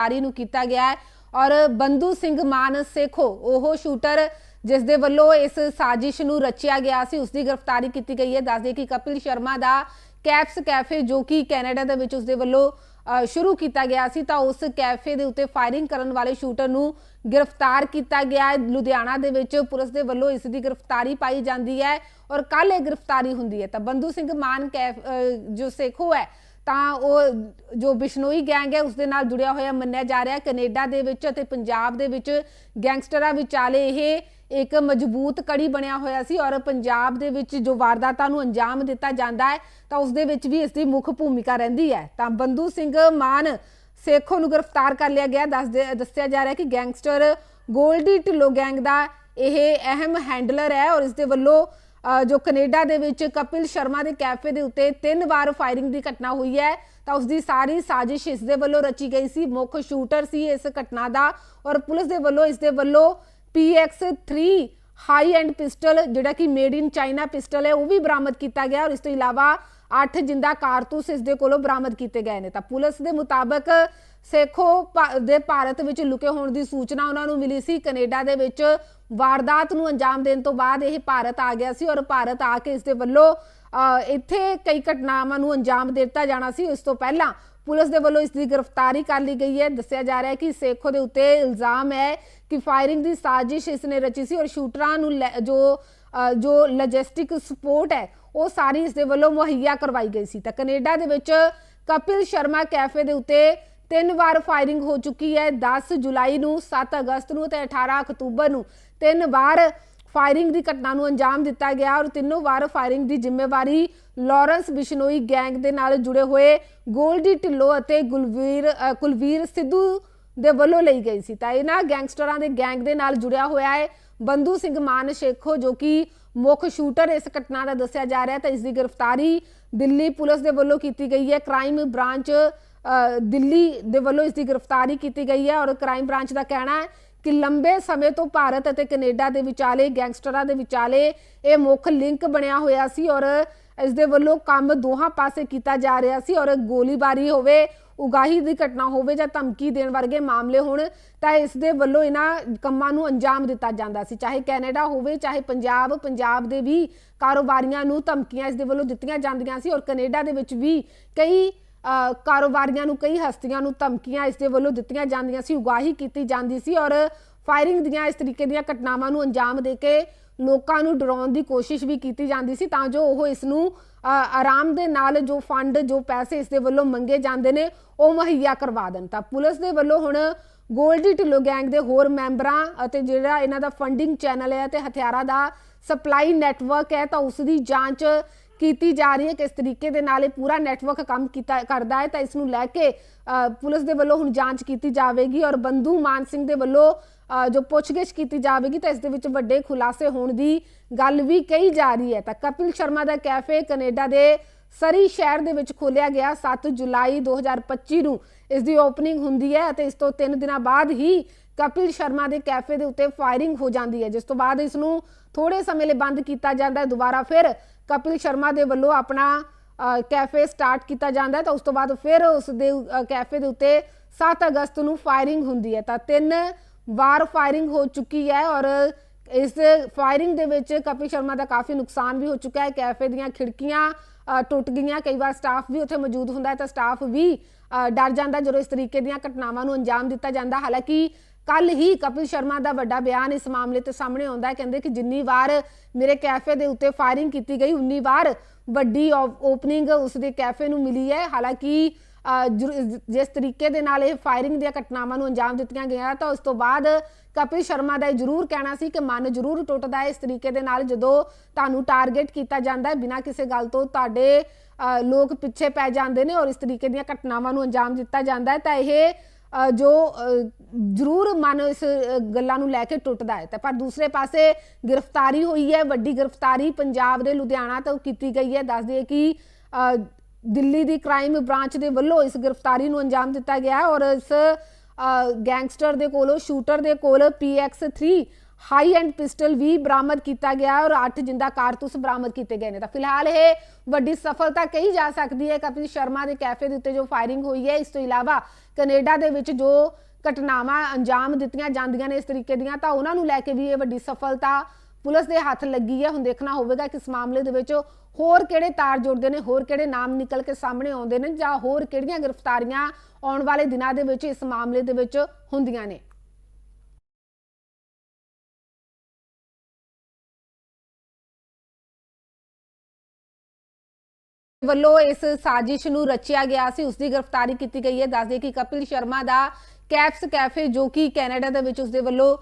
ਗ੍ਰਿਫਤਾਰੀ ਨੂੰ ਕੀਤਾ ਗਿਆ ਹੈ ਔਰ ਬੰਦੂ ਸਿੰਘ ਮਾਨ ਸੇਖੋ, ਉਹ ਸ਼ੂਟਰ ਜਿਸ ਦੇ ਵੱਲੋਂ ਇਸ ਸਾਜ਼ਿਸ਼ ਨੂੰ ਰਚਿਆ ਗਿਆ ਸੀ ਉਸ ਦੀ ਗ੍ਰਿਫਤਾਰੀ ਕੀਤੀ ਗਈ ਹੈ। ਦੱਸਦੇ ਕਿ ਕਪਿਲ ਸ਼ਰਮਾ ਦਾ ਕੈਪਸ ਕੈਫੇ ਜੋ ਕਿ ਕੈਨੇਡਾ ਦੇ ਵਿੱਚ ਉਸ ਦੇ ਵੱਲੋਂ ਸ਼ੁਰੂ ਕੀਤਾ ਗਿਆ ਸੀ, ਤਾਂ ਉਸ ਕੈਫੇ ਦੇ ਉੱਤੇ ਫਾਇਰਿੰਗ ਕਰਨ ਵਾਲੇ ਸ਼ੂਟਰ ਨੂੰ ਗ੍ਰਿਫਤਾਰ ਕੀਤਾ ਗਿਆ ਹੈ। ਲੁਧਿਆਣਾ ਦੇ ਵਿੱਚ ਪੁਲਿਸ ਦੇ ਵੱਲੋਂ ਇਸ ਦੀ ਗ੍ਰਿਫਤਾਰੀ ਪਾਈ ਜਾਂਦੀ ਹੈ ਔਰ ਕੱਲ ਇਹ ਗ੍ਰਿਫਤਾਰੀ ਹੁੰਦੀ ਹੈ। ਤਾਂ ਬੰਦੂ ਸਿੰਘ ਮਾਨ ਕੈਫ ਜੋ ਸੇਖੋ ਹੈ ਤਾਂ ਉਹ ਜੋ ਬਿਸ਼ਨੋਈ ਗੈਂਗ ਹੈ ਉਸ ਦੇ ਨਾਲ ਜੁੜਿਆ ਹੋਇਆ ਮੰਨਿਆ ਜਾ ਰਿਹਾ ਹੈ। ਕੈਨੇਡਾ ਦੇ ਵਿੱਚ ਅਤੇ ਪੰਜਾਬ ਦੇ ਵਿੱਚ ਗੈਂਗਸਟਰਾਂ ਵਿਚਾਲੇ ਇਹ ਇੱਕ ਮਜ਼ਬੂਤ ਕੜੀ ਬਣਿਆ ਹੋਇਆ ਸੀ ਔਰ ਪੰਜਾਬ ਦੇ ਵਿੱਚ ਜੋ ਵਾਰਦਾਤਾਂ ਨੂੰ ਅੰਜਾਮ ਦਿੱਤਾ ਜਾਂਦਾ ਹੈ, ਤਾਂ ਉਸ ਦੇ ਵਿੱਚ ਵੀ ਇਸ ਦੀ ਮੁੱਖ ਭੂਮਿਕਾ ਰਹਿੰਦੀ ਹੈ। ਤਾਂ ਬੰਦੂ ਸਿੰਘ ਮਾਨ ਸੇਖੋ ਨੂੰ ਗ੍ਰਿਫਤਾਰ ਕਰ ਲਿਆ ਗਿਆ। ਦੱਸ ਦੱਸਿਆ ਜਾ ਰਿਹਾ ਕਿ ਗੈਂਗਸਟਰ ਗੋਲਡੀ ਢਿੱਲੋਂ ਗੈਂਗ ਦਾ ਇਹ ਅਹਿਮ ਹੈਂਡਲਰ ਹੈ ਔਰ ਇਸ ਦੇ ਵੱਲੋਂ ਜੋ ਕੈਨੇਡਾ ਦੇ ਵਿੱਚ ਕਪਿਲ ਸ਼ਰਮਾ ਦੇ ਕੈਫੇ ਦੇ ਉੱਤੇ ਤਿੰਨ ਵਾਰ ਫਾਇਰਿੰਗ ਦੀ ਘਟਨਾ ਹੋਈ ਹੈ, ਤਾਂ ਉਸ ਦੀ ਸਾਰੀ ਸਾਜ਼ਿਸ਼ ਇਸ ਦੇ ਵੱਲੋਂ ਰਚੀ ਗਈ ਸੀ। ਮੁੱਖ ਸ਼ੂਟਰ ਸੀ ਇਸ ਘਟਨਾ ਦਾ ਔਰ ਪੁਲਿਸ ਦੇ ਵੱਲੋਂ ਇਸ ਦੇ ਵੱਲੋਂ PX3 ਹਾਈ ਐਂਡ ਪਿਸਟਲ ਜਿਹੜਾ ਕਿ ਮੇਡ ਇਨ ਚਾਈਨਾ ਪਿਸਟਲ ਹੈ, ਉਹ ਵੀ ਬਰਾਮਦ ਕੀਤਾ ਗਿਆ ਔਰ ਇਸ ਤੋਂ ਇਲਾਵਾ 8 ਜਿੰਦਾ ਕਾਰਤੂਸ ਇਸ ਦੇ ਕੋਲੋਂ ਬਰਾਮਦ ਕੀਤੇ ਗਏ ਨੇ। ਤਾਂ ਪੁਲਿਸ ਦੇ ਮੁਤਾਬਕ ਸੇਖੋ ਭਾ- ਦੇ ਭਾਰਤ ਵਿੱਚ ਲੁਕੇ ਹੋਣ ਦੀ ਸੂਚਨਾ ਉਹਨਾਂ ਨੂੰ ਮਿਲੀ ਸੀ। ਕੈਨੇਡਾ ਦੇ ਵਿੱਚ ਵਾਰਦਾਤ ਨੂੰ ਅੰਜਾਮ ਦੇਣ ਤੋਂ ਬਾਅਦ ਇਹ ਭਾਰਤ ਆ ਗਿਆ ਸੀ ਔਰ ਭਾਰਤ ਆ ਕੇ ਇਸ ਦੇ ਵੱਲੋਂ ਇੱਥੇ ਕਈ ਘਟਨਾਵਾਂ ਨੂੰ ਅੰਜਾਮ ਦਿੱਤਾ ਜਾਣਾ ਸੀ। ਇਸ ਤੋਂ ਪਹਿਲਾਂ ਪੁਲਿਸ ਦੇ ਵੱਲੋਂ ਇਸ ਦੀ ਗ੍ਰਿਫਤਾਰੀ ਕਰ ਲਈ ਗਈ ਹੈ। ਦੱਸਿਆ ਜਾ ਰਿਹਾ ਹੈ ਕਿ ਸੇਖੋ ਦੇ ਉੱਤੇ ਇਲਜ਼ਾਮ ਹੈ ਕਿ ਫਾਇਰਿੰਗ ਦੀ ਸਾਜ਼ਿਸ਼ ਇਸ ਨੇ ਰਚੀ ਸੀ ਔਰ ਸ਼ੂਟਰਾਂ ਨੂੰ ਲੈ- ਜੋ ਅ, ਜੋ ਲੌਜਿਸਟਿਕ ਸਪੋਰਟ ਹੈ ਉਹ ਸਾਰੀ ਇਸ ਦੇ ਵੱਲੋਂ ਮੁਹੱਈਆ ਕਰਵਾਈ ਗਈ ਸੀ। ਤਾਂ ਕੈਨੇਡਾ ਦੇ ਵਿੱਚ ਕਪਿਲ ਸ਼ਰਮਾ ਕੈਫੇ ਦੇ ਉੱਤੇ ਤਿੰਨ ਵਾਰ ਫਾਇਰਿੰਗ ਹੋ ਚੁੱਕੀ ਹੈ। 10 ਜੁਲਾਈ ਨੂੰ 7 ਅਗਸਤ ਨੂੰ ਤੇ 18 ਅਕਤੂਬਰ ਨੂੰ ਤਿੰਨ ਵਾਰ ਫਾਇਰਿੰਗ ਦੀ ਘਟਨਾ ਨੂੰ ਅੰਜਾਮ ਦਿੱਤਾ ਗਿਆ ਔਰ ਤਿੰਨੋਂ ਵਾਰ ਫਾਇਰਿੰਗ ਦੀ ਜ਼ਿੰਮੇਵਾਰੀ ਲਾਰੈਂਸ ਬਿਸ਼ਨੋਈ ਗੈਂਗ ਦੇ ਨਾਲ ਜੁੜੇ ਹੋਏ ਗੋਲਡੀ ਢਿੱਲੋਂ ਅਤੇ ਗੁਲਵੀਰ ਕੁਲਵੀਰ ਸਿੱਧੂ ਦੇ ਵੱਲੋਂ ਲਈ ਗਈ ਸੀ। ਤਾਂ ਇਹਨਾਂ ਗੈਂਗਸਟਰਾਂ ਦੇ ਗੈਂਗ ਦੇ ਨਾਲ ਜੁੜਿਆ ਹੋਇਆ ਹੈ ਬੰਦੂ ਸਿੰਘ ਮਾਨ ਸ਼ੇਖੋ ਜੋ ਕਿ ਮੁੱਖ ਸ਼ੂਟਰ ਇਸ ਘਟਨਾ ਦਾ ਦੱਸਿਆ ਜਾ ਰਿਹਾ ਤਾਂ ਇਸ ਦੀ ਗ੍ਰਿਫਤਾਰੀ ਦਿੱਲੀ ਪੁਲਿਸ ਦੇ ਵੱਲੋਂ ਕੀਤੀ ਗਈ ਹੈ। ਕ੍ਰਾਈਮ ਬ੍ਰਾਂਚ ਦਿੱਲੀ ਦੇ ਵੱਲੋਂ ਇਸ ਦੀ ਗ੍ਰਿਫਤਾਰੀ ਕੀਤੀ ਗਈ ਹੈ ਔਰ ਕ੍ਰਾਈਮ ਬ੍ਰਾਂਚ ਦਾ ਕਹਿਣਾ ਹੈ ਕਿ ਲੰਬੇ ਸਮੇਂ ਤੋਂ ਭਾਰਤ ਅਤੇ ਕੈਨੇਡਾ ਦੇ ਵਿਚਾਲੇ, ਗੈਂਗਸਟਰਾਂ ਦੇ ਵਿਚਾਲੇ ਇਹ ਮੁੱਖ ਲਿੰਕ ਬਣਿਆ ਹੋਇਆ ਸੀ ਔਰ ਇਸ ਦੇ ਵੱਲੋਂ ਕੰਮ ਦੋਹਾਂ ਪਾਸੇ ਕੀਤਾ ਜਾ ਰਿਹਾ ਸੀ ਔਰ ਗੋਲੀਬਾਰੀ ਹੋਵੇ ਉਗਾਹੀ ਦੀ ਘਟਨਾ ਹੋਵੇ ਜਾਂ ਧਮਕੀ ਦੇਣ ਵਰਗੇ ਮਾਮਲੇ ਹੋਣ, ਤਾਂ ਇਸ ਦੇ ਵੱਲੋਂ ਇਹਨਾਂ ਕੰਮਾਂ ਨੂੰ ਅੰਜਾਮ ਦਿੱਤਾ ਜਾਂਦਾ ਸੀ। ਚਾਹੇ ਕੈਨੇਡਾ ਹੋਵੇ, ਚਾਹੇ ਪੰਜਾਬ ਪੰਜਾਬ ਦੇ ਵੀ ਕਾਰੋਬਾਰੀਆਂ ਨੂੰ ਧਮਕੀਆਂ ਇਸ ਦੇ ਵੱਲੋਂ ਦਿੱਤੀਆਂ ਜਾਂਦੀਆਂ ਸੀ ਔਰ ਕੈਨੇਡਾ ਦੇ ਵਿੱਚ ਵੀ ਕਈ ਕਾਰੋਬਾਰੀਆਂ ਨੂੰ, ਕਈ ਹਸਤੀਆਂ ਨੂੰ ਧਮਕੀਆਂ ਇਸ ਦੇ ਵੱਲੋਂ ਦਿੱਤੀਆਂ ਜਾਂਦੀਆਂ ਸੀ, ਉਗਾਹੀ ਕੀਤੀ ਜਾਂਦੀ ਸੀ ਔਰ ਫਾਇਰਿੰਗ ਦੀਆਂ ਇਸ ਤਰੀਕੇ ਦੀਆਂ ਘਟਨਾਵਾਂ ਨੂੰ ਅੰਜਾਮ ਦੇ ਕੇ ਲੋਕਾਂ ਨੂੰ ਡਰਾਉਣ ਦੀ ਕੋਸ਼ਿਸ਼ ਵੀ ਕੀਤੀ ਜਾਂਦੀ ਸੀ ਤਾਂ ਜੋ ਉਹ ਇਸ ਨੂੰ ਆਰਾਮ ਦੇ ਨਾਲ ਜੋ ਫੰਡ, ਜੋ ਪੈਸੇ ਇਸ ਦੇ ਵੱਲੋਂ ਮੰਗੇ ਜਾਂਦੇ ਨੇ, ਉਹ ਮੁਹੱਈਆ ਕਰਵਾ ਦੇਣ। ਤਾਂ ਪੁਲਿਸ ਦੇ ਵੱਲੋਂ ਹੁਣ ਗੋਲਡੀ ਢਿੱਲੋਂ ਗੈਂਗ ਦੇ ਹੋਰ ਮੈਂਬਰਾਂ ਅਤੇ ਜਿਹੜਾ ਇਹਨਾਂ ਦਾ ਫੰਡਿੰਗ ਚੈਨਲ ਹੈ ਤੇ ਹਥਿਆਰਾਂ ਦਾ ਸਪਲਾਈ ਨੈਟਵਰਕ ਹੈ ਤਾਂ ਉਸ ਦੀ ਜਾਂਚ ਕੀਤੀ ਜਾ ਰਹੀ ਹੈ, ਕਿਸ ਤਰੀਕੇ ਦੇ ਨਾਲ ਇਹ ਪੂਰਾ ਨੈਟਵਰਕ ਕੰਮ ਕੀਤਾ, ਕਰਦਾ ਹੈ ਤਾਂ ਇਸ ਨੂੰ ਲੈ ਕੇ ਪੁਲਿਸ ਦੇ ਵੱਲੋਂ ਹੁਣ ਜਾਂਚ ਕੀਤੀ ਜਾਵੇਗੀ ਔਰ ਬੰਧੂ ਮਾਨ ਸਿੰਘ ਦੇ ਵੱਲੋਂ ਜੋ ਪੁੱਛਗਿੱਛ ਕੀਤੀ ਜਾਵੇਗੀ ਤਾਂ ਇਸ ਦੇ ਵਿੱਚ ਵੱਡੇ ਖੁਲਾਸੇ ਹੋਣ ਦੀ ਗੱਲ ਵੀ ਕਹੀ ਜਾ ਰਹੀ ਹੈ। ਤਾਂ ਕਪਿਲ ਸ਼ਰਮਾ ਦਾ ਕੈਫੇ ਕੈਨੇਡਾ ਦੇ ਸਰੀ ਸ਼ਹਿਰ ਦੇ ਵਿੱਚ ਖੋਲਿਆ ਗਿਆ। 7 ਜੁਲਾਈ 2025 ਨੂੰ ਇਸ ਦੀ ਓਪਨਿੰਗ ਹੁੰਦੀ ਹੈ ਅਤੇ ਇਸ ਤੋਂ 3 ਦਿਨਾਂ ਬਾਅਦ ਹੀ ਕਪਿਲ ਸ਼ਰਮਾ ਦੇ ਕੈਫੇ ਦੇ ਉੱਤੇ ਫਾਇਰਿੰਗ ਹੋ ਜਾਂਦੀ ਹੈ। ਜਿਸ ਤੋਂ ਬਾਅਦ ਇਸ ਨੂੰ ਥੋੜੇ ਸਮੇਂ ਲਈ ਬੰਦ ਕੀਤਾ ਜਾਂਦਾ ਹੈ। ਦੁਬਾਰਾ ਫਿਰ ਕਪਿਲ ਸ਼ਰਮਾ ਦੇ ਵੱਲੋਂ ਆਪਣਾ ਕੈਫੇ ਸਟਾਰਟ ਕੀਤਾ ਜਾਂਦਾ ਹੈ। ਤਾਂ ਉਸ ਤੋਂ ਬਾਅਦ ਫਿਰ ਉਸ ਦੇ ਕੈਫੇ ਦੇ ਉੱਤੇ 7 ਅਗਸਤ ਨੂੰ ਫਾਇਰਿੰਗ ਹੁੰਦੀ ਹੈ। ਤਾਂ ਤਿੰਨ ਵਾਰ ਫਾਇਰਿੰਗ ਹੋ ਚੁੱਕੀ ਹੈ ਔਰ ਇਸ ਫਾਇਰਿੰਗ ਦੇ ਵਿੱਚ ਕਪਿਲ ਸ਼ਰਮਾ ਦਾ ਕਾਫੀ ਨੁਕਸਾਨ ਵੀ ਹੋ ਚੁੱਕਾ ਹੈ, ਕੈਫੇ ਦੀਆਂ ਖਿੜਕੀਆਂ ਟੁੱਟ ਗਈਆਂ, ਕਈ ਵਾਰ ਸਟਾਫ ਵੀ ਉੱਥੇ ਮੌਜੂਦ ਹੁੰਦਾ ਹੈ ਤਾਂ ਸਟਾਫ ਵੀ ਡਰ ਜਾਂਦਾ ਜਦੋਂ ਇਸ ਤਰੀਕੇ ਦੀਆਂ ਘਟਨਾਵਾਂ ਨੂੰ ਅੰਜਾਮ ਦਿੱਤਾ ਜਾਂਦਾ। ਹਾਲਾਂਕਿ ਕੱਲ ਹੀ ਕਪਿਲ ਸ਼ਰਮਾ ਦਾ ਵੱਡਾ ਬਿਆਨ ਇਸ ਮਾਮਲੇ ਤੇ ਸਾਹਮਣੇ ਆਉਂਦਾ ਹੈ, ਕਹਿੰਦੇ ਕਿ ਜਿੰਨੀ ਵਾਰ ਮੇਰੇ ਕੈਫੇ ਦੇ ਉੱਤੇ ਫਾਇਰਿੰਗ ਕੀਤੀ ਗਈ, ਉਨੀ ਵਾਰ ਵੱਡੀ ਓਪਨਿੰਗ ਉਸ ਦੇ ਕੈਫੇ ਨੂੰ ਮਿਲੀ ਹੈ। ਹਾਲਾਂਕਿ ਜਿਸ ਤਰੀਕੇ ਦੇ ਨਾਲ ਇਹ ਫਾਇਰਿੰਗ ਦੀਆਂ ਘਟਨਾਵਾਂ ਨੂੰ ਅੰਜਾਮ ਦਿੱਤੀਆਂ ਗਈਆਂ, ਤਾਂ ਉਸ ਤੋਂ ਬਾਅਦ ਕਪਿਲ ਸ਼ਰਮਾ ਦਾ ਇਹ ਜ਼ਰੂਰ ਕਹਿਣਾ ਸੀ ਕਿ ਮਨ ਜ਼ਰੂਰ ਟੁੱਟਦਾ ਹੈ ਇਸ ਤਰੀਕੇ ਦੇ ਨਾਲ ਜਦੋਂ ਤੁਹਾਨੂੰ ਟਾਰਗੇਟ ਕੀਤਾ ਜਾਂਦਾ ਹੈ, ਬਿਨਾਂ ਕਿਸੇ ਗੱਲ ਤੋਂ ਤੁਹਾਡੇ ਲੋਕ ਪਿੱਛੇ ਪੈ ਜਾਂਦੇ ਨੇ ਔਰ ਇਸ ਤਰੀਕੇ ਦੀਆਂ ਘਟਨਾਵਾਂ ਨੂੰ ਅੰਜਾਮ ਦਿੱਤਾ ਜਾਂਦਾ ਹੈ, ਤਾਂ ਇਹ ਜੋ ਜ਼ਰੂਰ ਮਨ ਇਸ ਗੱਲਾਂ ਨੂੰ ਲੈ ਕੇ ਟੁੱਟਦਾ ਹੈ। ਤਾਂ ਪਰ ਦੂਸਰੇ ਪਾਸੇ ਗ੍ਰਿਫਤਾਰੀ ਹੋਈ ਹੈ, ਵੱਡੀ ਗ੍ਰਿਫਤਾਰੀ ਪੰਜਾਬ ਦੇ ਲੁਧਿਆਣਾ ਤੋਂ ਕੀਤੀ ਗਈ ਹੈ। ਦੱਸ ਦਈਏ ਕਿ ਦਿੱਲੀ ਦੀ ਕ੍ਰਾਈਮ ਬ੍ਰਾਂਚ ਦੇ ਵੱਲੋਂ ਇਸ ਗ੍ਰਿਫਤਾਰੀ ਨੂੰ ਅੰਜਾਮ ਦਿੱਤਾ ਗਿਆ ਔਰ ਇਸ ਗੈਂਗਸਟਰ ਦੇ ਕੋਲੋਂ ਸ਼ੂਟਰ ਦੇ ਕੋਲ PX3 ਹਾਈ ਐਂਡ ਪਿਸਟਲ ਵੀ ਬਰਾਮਦ ਕੀਤਾ ਗਿਆ ਔਰ 8 ਜਿੰਦਾ ਕਾਰਤੂਸ ਬਰਾਮਦ ਕੀਤੇ ਗਏ ਨੇ। ਤਾਂ ਫਿਲਹਾਲ ਇਹ ਵੱਡੀ ਸਫਲਤਾ ਕਹੀ ਜਾ ਸਕਦੀ ਹੈ ਕਪਿਲ ਸ਼ਰਮਾ ਦੇ ਕੈਫੇ ਦੇ ਉੱਤੇ ਜੋ ਫਾਇਰਿੰਗ ਹੋਈ ਹੈ, ਇਸ ਤੋਂ ਇਲਾਵਾ ਕੈਨੇਡਾ ਦੇ ਵਿੱਚ ਜੋ ਘਟਨਾਵਾਂ ਅੰਜਾਮ ਦਿੱਤੀਆਂ ਜਾਂਦੀਆਂ ਨੇ ਇਸ ਤਰੀਕੇ ਦੀਆਂ ਤਾਂ ਉਹਨਾਂ ਨੂੰ ਲੈ ਕੇ ਵੀ ਇਹ ਵੱਡੀ ਸਫਲਤਾ ਪੁਲਿਸ ਦੇ ਹੱਥ ਲੱਗੀ ਹੈ ਹੁਣ ਦੇਖਣਾ ਹੋਵੇਗਾ ਕਿ ਇਸ ਮਾਮਲੇ ਦੇ ਵਿੱਚ ਹੋਰ ਕਿਹੜੇ ਤਾਰ ਜੁੜਦੇ ਨੇ, ਹੋਰ ਕਿਹੜੇ ਨਾਮ ਨਿਕਲ ਕੇ ਸਾਹਮਣੇ ਆਉਂਦੇ ਨੇ ਜਾਂ ਹੋਰ ਕਿਹੜੀਆਂ ਗ੍ਰਿਫਤਾਰੀਆਂ ਆਉਣ ਵਾਲੇ ਦਿਨਾਂ ਦੇ ਵਿੱਚ ਇਸ ਮਾਮਲੇ ਦੇ ਵਿੱਚ ਹੁੰਦੀਆਂ ਨੇ। ਵੱਲੋਂ ਇਸ ਸਾਜ਼ਿਸ਼ ਨੂੰ ਰਚਿਆ ਗਿਆ ਸੀ ਉਸ ਦੀ ਗ੍ਰਿਫਤਾਰੀ ਕੀਤੀ ਗਈ ਹੈ। ਦੱਸਦੇ ਕਿ ਕਪਿਲ ਸ਼ਰਮਾ ਦਾ ਕੈਪਸ ਕੈਫੇ ਜੋ ਕਿ ਕੈਨੇਡਾ ਦੇ ਵਿੱਚ ਉਸ ਦੇ ਵੱਲੋਂ